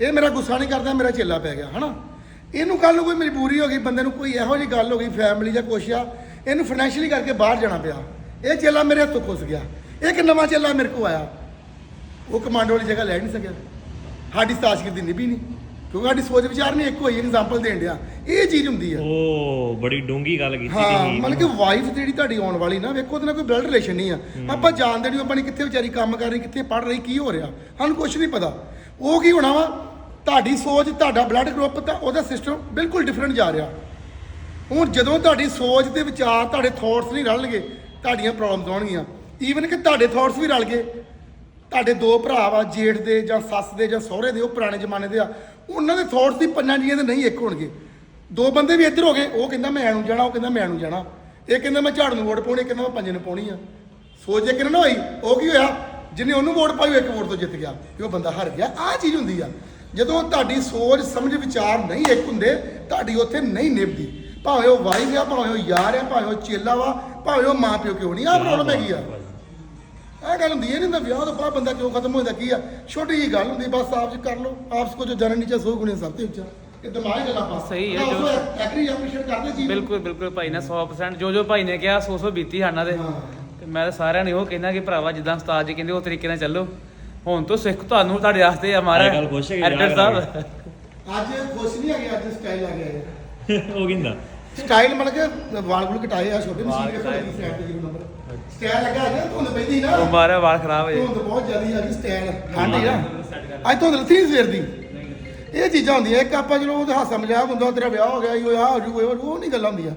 Speaker 1: ਇਹ ਮੇਰਾ ਗੁੱਸਾ ਨਹੀਂ ਕਰਦਾ, ਮੇਰਾ ਚੇਲਾ ਪੈ ਗਿਆ, ਹਨਾ? ਇਹਨੂੰ ਕੱਲ ਨੂੰ ਕੋਈ ਮਜਬੂਰੀ ਹੋ ਗਈ, ਬੰਦੇ ਨੂੰ ਕੋਈ ਇਹੋ ਜਿਹੀ ਗੱਲ ਹੋ ਗਈ ਫੈਮਿਲੀ ਜਾਂ ਕੁਛ ਆ, ਇਹਨੂੰ ਫਾਈਨੈਂਸ਼ੀਅਲੀ ਕਰਕੇ ਬਾਹਰ ਜਾਣਾ ਪਿਆ। ਇਹ ਚੇਲਾ ਮੇਰੇ ਹੱਥੋਂ ਖੁੱਸ ਗਿਆ। ਇੱਕ ਨਵਾਂ ਚੇਲਾ ਮੇਰੇ ਕੋਲ ਆਇਆ। ਉਹ ਕਮਾਂਡੋ ਵਾਲੀ ਜਗ੍ਹਾ ਲੈ ਨਹੀਂ ਸਕਿਆ। ਸਾਡੀ ਤਾਸ਼ਗਿਰ ਦੀ ਨਿਭੀ ਨਹੀਂ। ਕਿਉਂਕਿ ਸਾਡੀ ਸੋਚ ਵਿਚਾਰ ਨਹੀਂ, ਇੱਕ ਹੋਈ ਐਗਜ਼ਾਮਪਲ ਦੇਣ ਡਿਆ। ਇਹ ਚੀਜ਼ ਹੁੰਦੀ ਆ।
Speaker 2: ਬੜੀ ਡੂੰਗੀ ਗੱਲ ਕੀਤੀ
Speaker 1: ਹਾਂ ਮਤਲਬ ਕਿ ਵਾਈਫ ਜਿਹੜੀ ਤੁਹਾਡੀ ਆਉਣ ਵਾਲੀ ਨਾ ਵੇਖੋ ਉਹਦੇ ਨਾਲ ਕੋਈ ਬਲੱਡ ਰਿਲੇਸ਼ਨ ਨਹੀਂ ਆ। ਆਪਾਂ ਜਾਣਦੇ ਨਹੀਂ ਆਪਾਂ ਨੇ ਕਿੱਥੇ ਵਿਚਾਰੀ ਕੰਮ ਕਰ ਰਹੀ ਕਿੱਥੇ ਪੜ ਰਹੀ ਕੀ ਹੋ ਰਿਹਾ। ਸਾਨੂੰ ਕੁਝ ਨਹੀਂ ਪਤਾ। ਉਹ ਕੀ ਹੋਣਾ ਵਾ? ਤੁਹਾਡੀ ਸੋਚ ਤੁਹਾਡਾ ਬਲੱਡ ਗਰੁੱਪ ਤਾਂ ਉਹਦਾ ਸਿਸਟਮ ਬਿਲਕੁਲ ਡਿਫਰੈਂਟ ਜਾ ਰਿਹਾ। ਹੁਣ ਜਦੋਂ ਤੁਹਾਡੀ ਸੋਚ ਤੇ ਵਿਚਾਰ ਤੁਹਾਡੇ ਥਾਟਸ ਨਹੀਂ ਰਲਣਗੇ ਤੁਹਾਡੀਆਂ ਪ੍ਰੋਬਲਮਸ ਆਉਣਗੀਆਂ। ਈਵਨ ਕਿ ਤੁਹਾਡੇ ਥਾਟਸ ਵੀ ਰਲ ਗਏ। ਤੁਹਾਡੇ ਦੋ ਭਰਾ ਵਾ ਜੇਠ ਦੇ ਜਾਂ ਸੱਸ ਦੇ ਜਾਂ ਸਹੁਰੇ ਦੇ ਉਹ ਪੁਰਾਣੇ ਜ਼ਮਾਨੇ ਦੇ ਆ। ਉਹਨਾਂ ਦੇ ਥਾਟਸ ਦੀ ਪੰਜਾਂ ਜੀਆਂ ਦੇ ਨਹੀਂ ਇੱਕ ਹੋਣਗੇ। ਦੋ ਬੰਦੇ ਵੀ ਇੱਧਰ ਹੋ ਗਏ, ਉਹ ਕਹਿੰਦਾ ਮੈਂ ਨੂੰ ਜਾਣਾ, ਉਹ ਕਹਿੰਦਾ ਮੈਂ ਨੂੰ ਜਾਣਾ। ਇਹ ਕਹਿੰਦਾ ਮੈਂ ਝਾੜੂ ਨੂੰ ਵੋਟ ਪਾਉਣੀ ਕਹਿੰਦਾ ਮੈਂ ਪੰਜੇ ਨੂੰ ਪਾਉਣੀ ਆ। ਸੋਚ ਜੇ ਕਿਨਾਂ ਨਾ ਹੋਈ, ਉਹ ਕੀ ਹੋਇਆ? ਜਿਹਨੇ ਉਹਨੂੰ ਵੋਟ ਪਾਈ, ਉਹ ਇੱਕ ਵੋਟ ਤੋਂ ਜਿੱਤ ਗਿਆ। ਕਿ ਉਹ ਬੰਦਾ ਹਾਰ ਗਿਆ। ਆਹ ਚੀਜ਼ ਹੁੰਦੀ ਆ। ਜਦੋਂ ਤੁਹਾਡੀ ਸੋਚ, ਸਮਝ, ਵਿਚਾਰ ਨਹੀਂ ਇੱਕ ਹੁੰਦੇ, ਤੁਹਾਡੀ ਉੱਥੇ ਨਹੀਂ ਨਿਭਦੀ। ਭਾਵੇਂ ਉਹ ਵਾਈਫ ਆ, ਭਾਵੇਂ ਉਹ ਯਾਰ ਆ, ਭਾਵੇਂ ਉਹ ਚੇਲਾ ਵਾ, ਭਾਵੇਂ ਉਹ ਮਾਂ ਪਿਓ ਕਿਉਂ ਨਹੀਂ, ਆਹ ਪ੍ਰੋਬਲਮ ਹੈਗੀ ਆ। ਇਹ ਗੱਲ ਹੁੰਦੀ ਹੈ ਨਹੀਂ ਹੁੰਦਾ ਵਿਆਹ ਤੋਂ ਬਾਅਦ ਬੰਦਾ ਕਿਉਂ ਖਤਮ ਹੋ ਜਾਂਦਾ, ਕੀ ਆ? ਛੋਟੀ ਜੀ ਗੱਲ ਹੁੰਦੀ, ਬਸ ਆਪ ਜੀ ਕਰ ਲਓ। ਆਪਸ ਕੋ ਜੋ ਜਨਨ ਨੀਚੇ ਸੋ ਗੁਣੇ ਸਭ ਤੇ ਉੱਚਾ। ਇਹ ਦਿਮਾਗ ਗੱਲਾਂ ਪਾ
Speaker 5: ਸਹੀ ਹੈ, ਜੋ-
Speaker 1: ਐਗਰੀ ਐਪਰੀਸ਼ੀਏਟ ਕਰਦੇ ਜੀ
Speaker 5: ਬਿਲਕੁਲ ਬਿਲਕੁਲ ਭਾਈ ਨੇ 100% ਜੋ ਜੋ ਭਾਈ ਨੇ ਕਿਹਾ ਸੋ ਸੋ ਬੀਤੀ ਸਾਡਾ ਤੇ।
Speaker 1: ਹਾਂ।
Speaker 5: ਤੇ ਮੈਂ ਤਾਂ ਸਾਰਿਆਂ ਨੂੰ ਉਹ ਕਹਿਣਾ ਕਿ ਭਰਾਵਾ ਜਿੱਦਾਂ ਉਸਤਾਦ ਜੀ ਕਹਿੰਦੇ ਉਹ ਤਰੀਕੇ ਨਾਲ ਚੱਲੋ। ਹੁਣ ਤੋਂ ਸਿੱਖ ਤੁਹਾਨੂੰ ਤੁਹਾਡੇ ਵਾਸਤੇ ਆ ਮਾਰਾ
Speaker 2: ਅੱਜ ਕੱਲ੍ਹ ਖੁਸ਼
Speaker 5: ਐਡਿਟਰ
Speaker 2: ਵਿਆਹ
Speaker 5: ਸਾਹਿਬ।
Speaker 1: ਅੱਜ ਖੁਸ਼ ਨਹੀਂ ਹੈਗੇ ਅੱਜ ਸਟਾਈਲ ਆ ਗਿਆ ਹੈ *laughs*
Speaker 2: ਉਹ ਕਿੰਦਾ
Speaker 1: ਸਟਾਈਲ ਮਤਲਬ ਕਿ ਵਾਲ ਵੁਲ ਕਟਾਏ ਆ ਛੋਟੇ ਮਸ਼ੀਨ ਦੇ। ਸਟਾਈਲ ਤੇ ਨੰਬਰ ਸਟਾਈਲ ਲੱਗਾ ਹੈ ਧੁੰਦ ਪੈਂਦੀ ਨਾ।
Speaker 5: ਉਹ ਮਾਰਾ ਵਾਲ ਖਰਾਬ ਹੋ
Speaker 1: ਧੁੰਦ ਬਹੁਤ ਜ਼ਿਆਦੀ ਆ ਗਈ ਸਟਾਈਲ ਠੰਡ ਹੀ। ਨਾ ਅੱਜ ਲੱਥੀ ਨੀ ਸਵੇਰ ਦੀ। ਇਹ ਚੀਜ਼ਾਂ ਹੁੰਦੀਆਂ ਇੱਕ ਆਪਾਂ ਜਦੋਂ ਉਹਦਾ ਹਾਸਾ ਮਜ਼ਾਕ ਹੁੰਦਾ ਤੇਰਾ ਵਿਆਹ ਹੋ ਗਿਆ ਉਹ ਆ ਹੋ ਜੂ ਉਹ ਉਹ ਨਹੀਂ ਗੱਲਾਂ ਹੁੰਦੀਆਂ।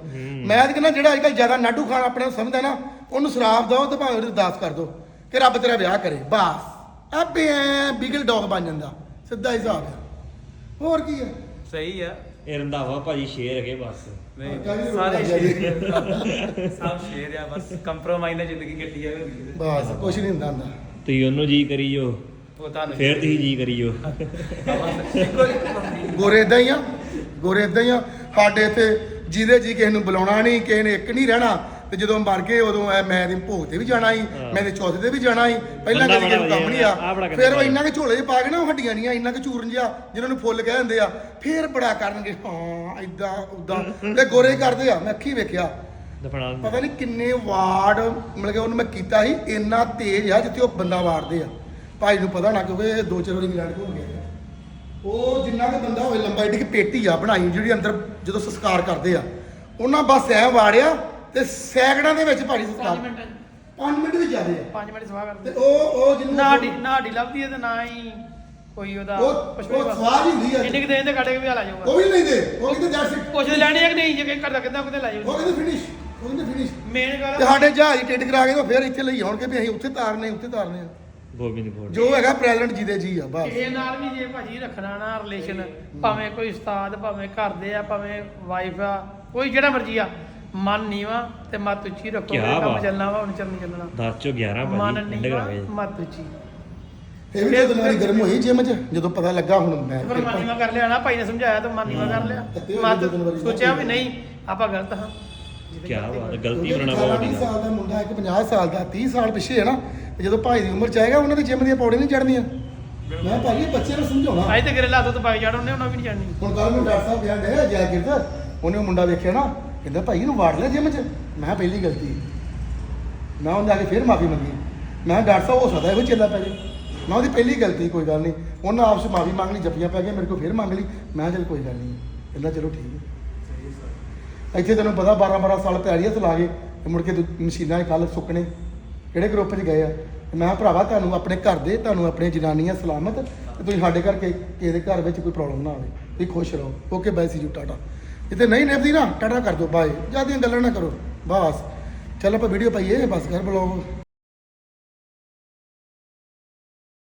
Speaker 1: ਮੈਂ ਤਾਂ ਕਹਿੰਦਾ ਜਿਹੜਾ ਅੱਜ ਕੱਲ੍ਹ ਜ਼ਿਆਦਾ ਨਾਡੂ ਖਾਨ ਆਪਣੇ ਨੂੰ ਸਮਝਦਾ ਨਾ ਉਹਨੂੰ ਸ਼ਰਾਬ ਦਿਓ ਤੇ ਭਾਵੇਂ ਉਹਨੂੰ ਅਰਦਾਸ ਕਰ ਦਿਓ ਕਿ ਰੱਬ ਤੇਰਾ ਵਿਆਹ ਕਰੇ ਬਸ। ਆਪੇ ਬਿਗਲ ਡੌਗ ਬਣ ਜਾਂਦਾ ਸਿੱਧਾ ਹਿਸਾਬ ਆ ਹੋਰ ਕੀ ਹੈ?
Speaker 5: ਸਹੀ ਆ।
Speaker 2: ਇਹ ਰੰਧਾਵਾ ਭਾਜੀ ਸ਼ੇਰ ਹੈਗੇ ਬਸ।
Speaker 5: ਨਹੀਂ ਸਾਰੇ ਸ਼ੇਰ ਸਭ ਸ਼ੇਰ ਆ ਬਸ ਕੰਪਰੋਮਾਈਜ਼ ਨਾਲ ਜ਼ਿੰਦਗੀ ਕੱਟੀ ਜਾਵੇ
Speaker 1: ਬਸ ਕੁਛ ਨਹੀਂ ਹੁੰਦਾ ਹੁੰਦਾ।
Speaker 2: ਤੁਸੀਂ ਉਹਨੂੰ ਜੀ ਕਰੀਓ
Speaker 5: ਉਹ ਤੁਹਾਨੂੰ
Speaker 2: ਫੇਰ ਤੁਸੀਂ ਜੀ ਕਰੀਓ
Speaker 1: ਗੋਰੇ ਇਦਾਂ ਹੀ ਆ ਗੋਰੇ ਇਦਾਂ ਹੀ ਆ। ਸਾਡੇ ਇੱਥੇ ਜਿਹਦੇ ਜੀ ਕਿਸੇ ਨੂੰ ਬੁਲਾਉਣਾ ਨਹੀਂ ਕਿਸੇ ਨੇ ਇੱਕ ਨਹੀਂ ਰਹਿਣਾ ਤੇ ਜਦੋਂ ਮਰ ਗਏ ਉਦੋਂ ਐ ਮੈਂ ਦੇ ਭੋਗ ਤੇ ਵੀ ਜਾਣਾ ਸੀ ਮੈਂ ਦੇ ਚੌਥੇ ਤੇ ਵੀ ਜਾਣਾ ਸੀ। ਪਹਿਲਾਂ ਕਦੀ ਕਿਸੇ ਨੂੰ ਕੰਮ ਨਹੀਂ ਆ। ਫਿਰ ਉਹ ਇੰਨਾ ਕਿ ਝੋਲੇ 'ਚ ਪਾ ਕੇ ਨਾ ਉਹ ਹੱਡੀਆਂ ਨਹੀਂ ਆ ਇੰਨਾ ਕਿ ਚੂਰਨ ਜਿਹਾ ਜਿਹਨਾਂ ਨੂੰ ਫੁੱਲ ਕਹਿ ਦਿੰਦੇ ਆ। ਫਿਰ ਬੜਾ ਕਰਨਗੇ ਹਾਂ ਇਦਾਂ ਉਦਾਂ ਤੇ ਗੋਰੇ ਕਰਦੇ ਆ ਮੈਂ ਅੱਖੀ ਵੇਖਿਆ।
Speaker 2: ਦਫਨਾ
Speaker 1: ਪਤਾ ਨਹੀਂ ਕਿੰਨੇ ਵਾਰਡ ਮਤਲਬ ਕਿ ਉਹਨੂੰ ਮੈਂ ਕੀਤਾ ਸੀ ਇੰਨਾ ਤੇਜ਼ ਆ ਜਿੱਥੇ ਉਹ ਬੰਦਾ ਵਾਰਦੇ ਆ। ਭਾਈ ਨੂੰ ਪਤਾ ਨਾ ਕਿਉਂਕਿ ਇਹ ਦੋ ਚਾਰ ਵਾਰੀ ਇੰਗਲੈਂਡ ਘੁੰਮ ਗਿਆ ਉਹ ਜਿੰਨਾ ਕੁ ਬੰਦਾ ਹੋਵੇ ਲੰਬਾ ਏਡੀ ਕਿ ਪੇਟੀ ਆ ਬਣਾਈ ਜਿਹੜੀ ਅੰਦਰ ਜਦੋਂ ਸੰਸਕਾਰ ਕਰਦੇ ਆ। ਉਹਨਾਂ ਬਸ ਐ ਵਾੜਿਆ ਤੇ ਸੈਕੜਾਂ ਦੇ ਵਿੱਚ ਭਾਰੀ ਸੰਸਕਾਰ।
Speaker 6: 5 ਮਿੰਟ।
Speaker 1: 5 ਮਿੰਟ ਵੀ ਜ਼ਿਆਦੇ ਆ।
Speaker 6: 5 ਮਿੰਟ ਸਵਾਹ
Speaker 1: ਤੇ
Speaker 6: ਕਰਦੇ
Speaker 1: ਉਹ ਉਹ ਜਿਹਨੂੰ
Speaker 6: ਨਾ ਹੱਡੀ ਨਾ ਹੱਡੀ ਲੱਭਦੀ ਹੈ ਤੇ ਨਾ ਹੀ ਕੋਈ ਉਹਦਾ
Speaker 1: ਉਹ ਸਵਾਦ ਹੀ ਹੁੰਦੀ ਆ।
Speaker 6: ਇੰਨੇ ਕਿ ਦੇਣ ਦੇ ਕੱਢ ਕੇ ਵੀ ਹਾਲਾ ਜਾਊਗਾ।
Speaker 1: ਉਹ ਵੀ ਨਹੀਂ ਦੇ ਉਹ ਕਹਿੰਦੇ ਜੱਟ ਸਿੱਟ
Speaker 6: ਪੁੱਛ ਲੈਣੀ ਹੈ ਕਿ ਨਹੀਂ ਜੇ ਕਰਦਾ ਕਿੱਦਾਂ ਕਿਤੇ ਲੈ
Speaker 1: ਉਹ
Speaker 6: ਜਾਊਗਾ
Speaker 1: ਕਹਿੰਦੇ ਫਿਨਿਸ਼ ਉਹ ਕਹਿੰਦੇ ਫਿਨਿਸ਼
Speaker 6: ਮੇਨ ਗੱਲ
Speaker 1: ਤੇ ਸਾਡੇ ਜਹਾਜ਼ ਟਿਕਟ ਕਰਾ ਕੇ ਤਾਂ ਫਿਰ ਇੱਥੇ ਲਈ ਆਉਣਗੇ ਵੀ ਅਸੀਂ ਉੱਥੇ ਤਾਰਨੇ ਉੱਥੇ ਤਾਰਨੇ ਆ।
Speaker 2: ਗੋਬਿੰਦ ਕੋਟ
Speaker 1: ਜੋ ਹੈਗਾ ਪ੍ਰੈਜ਼ੀਡੈਂਟ ਜੀ ਦੇ ਜੀ ਆ ਬਸ।
Speaker 6: ਇਹ ਨਾਲ ਵੀ ਜੇ ਭਾਜੀ ਰੱਖਣਾ ਨਾ ਰਿਲੇਸ਼ਨ ਭਾਵੇਂ ਕੋਈ ਉਸਤਾਦ ਭਾਵੇਂ ਘਰ ਦੇ ਆ ਭਾਵੇਂ ਵਾਈਫ ਆ ਕੋਈ ਜਿਹੜਾ ਮਰਜ਼ੀ ਆ ਮਨ ਨੀਵਾ ਤੇ ਮੱਤ ਉੱਚੀ ਰੱਖੋ
Speaker 2: ਕਿਆ
Speaker 6: ਕੰਮ
Speaker 2: ਬਾਤ।
Speaker 6: ਚੱਲਣਾ ਵਾ ਹੁਣ ਚੱਲ ਨਹੀਂ ਚੱਲਣਾ।
Speaker 2: 10 ਚੋਂ 11
Speaker 6: ਮਨ
Speaker 2: ਭਾਜੀ ਐਂਡ
Speaker 6: ਨੀਵਾ
Speaker 2: ਕਰਾ ਗਏ
Speaker 6: ਮੱਤ ਉੱਚੀ।
Speaker 1: ਇਹ ਵੀ ਜਦੋਂ ਮੇਰੀ ਗਰਮ ਹੋਈ ਜਿਮ 'ਚ ਜਦੋਂ ਪਤਾ ਲੱਗਾ ਹੁਣ ਮੈਂ
Speaker 6: ਫਿਰ ਮਨ ਨੀਵਾ ਕਰ ਲਿਆ ਨਾ ਭਾਈ ਨੇ ਸਮਝਾਇਆ ਤਾਂ ਮਨ ਨੀਵਾ ਕਰ ਲਿਆ।
Speaker 1: ਤੇ
Speaker 6: ਮੱਤ ਸੋਚਿਆ ਵੀ ਨਹੀਂ ਆਪਾਂ ਗਲਤ ਹਾਂ।
Speaker 2: ਕੀ ਬਾਤ ਹੈ, ਗਲਤੀ
Speaker 1: ਕਿਉਂਕਿ
Speaker 2: ਕਰਨਾ ਬਹੁਤ
Speaker 1: 18
Speaker 2: ਵੱਡੀ
Speaker 1: ਸਾਲ ਦਾ ਮੁੰਡਾ ਇੱਕ 50 ਸਾਲ ਦਾ 30 ਸਾਲ ਪਿੱਛੇ ਹੈ ਨਾ ਤੇ ਜਦੋਂ ਭਾਈ ਦੀ ਉਮਰ ਚ ਆਏਗਾ ਉਹਨਾਂ ਦੇ ਜਿਮ ਦੀਆਂ ਪੌੜੀਆਂ ਨਹੀਂ ਚੜਨੀਆਂ ਮੈਂ ਭਾਈ ਇਹ ਬੱਚੇ ਨੂੰ ਸਮਝਾਉਣਾ।
Speaker 6: ਅੱਜ ਤੇ ਗਰੇਲਾ ਤੋਂ ਪਾਈ ਜਾਣ ਉਹਨੇ ਉਹਨਾਂ ਵੀ ਨਹੀਂ ਜਾਣੀ
Speaker 1: ਹੁਣ ਕੱਲ ਨੂੰ ਡਾਕਟਰ ਸਾਹਿਬ ਕਹਿੰਦੇ ਜੈ ਕਿਰਤ ਉਹਨੇ ਉਹ ਮੁੰਡਾ ਵੇਖਿਆ ਨਾ ਕਹਿੰਦਾ ਭਾਈ ਇਹਨੂੰ ਵਾੜ ਲਿਆ ਜਿਮ 'ਚ। ਮੈਂ ਕਿਹਾ ਪਹਿਲੀ ਗਲਤੀ। ਮੈਂ ਉਹਨੇ ਆ ਕੇ ਫੇਰ ਮਾਫੀ ਮੰਗੀ। ਮੈਂ ਕਿਹਾ ਡਾਕਟਰ ਸਾਹਿਬ ਹੋ ਸਕਦਾ ਇਹੋ ਚੇਲਾ ਪੈ ਜੇ। ਮੈਂ ਉਹਦੀ ਪਹਿਲੀ ਗਲਤੀ ਕੋਈ ਗੱਲ ਨਹੀਂ। ਉਹਨਾਂ ਆਪਸ ਮਾਫੀ ਮੰਗ ਲਈ ਜੱਫੀਆਂ ਪੈ ਗਈਆਂ ਮੇਰੇ ਕੋਲ ਫੇਰ ਮੰਗ ਲਈ। ਮੈਂ ਕਿਹਾ ਚੱਲ ਕੋਈ ਗੱਲ ਨਹੀਂ। ਕਹਿੰਦਾ ਚਲੋ ਠੀਕ ਹੈ। ਇੱਥੇ ਤੈਨੂੰ ਪਤਾ 12 12 ਸਾਲ ਪੈਰੀਆਂ ਲਾ ਕੇ ਤੇ ਮੁੜ ਕੇ ਦੂ- ਮਸ਼ੀਨਾਂ ਕੱਲ ਸੁੱਕਣੇ। ਕਿਹੜੇ ਗਰੁੱਪ 'ਚ ਗਏ ਆ? ਤੇ ਮੈਂ ਕਿਹਾ, ਭਰਾਵਾ, ਤੁਹਾਨੂੰ ਆਪਣੇ ਘਰ ਦੇ, ਤੁਹਾਨੂੰ ਆਪਣੀਆਂ ਜਨਾਨੀਆਂ ਸਲਾਮਤ ਤੇ ਤੁਸੀਂ ਸਾਡੇ ਕਰਕੇ ਕਿਸੇ ਦੇ ਘਰ ਵਿੱਚ ਕੋਈ ਪ੍ਰੋਬਲਮ ਨਾ ਆਵੇ। ਤੁਸੀਂ ਖੁਸ਼ ਰਹੋ। Okay bye see you tata. ਜਿੱਤੇ ਨਹੀਂ ਨਿਭਦੀ ਨਾ, ਟਾਟਾ ਕਰ ਦਿਓ ਬਾਏ ਜਿਆਦੀਆਂ ਗੱਲਾਂ ਨਾ ਕਰੋ। ਬਸ। ਚੱਲ ਆਪਾਂ ਵੀਡੀਓ ਪਾਈਏ, ਬਸ ਕਰ ਬਲੌਗ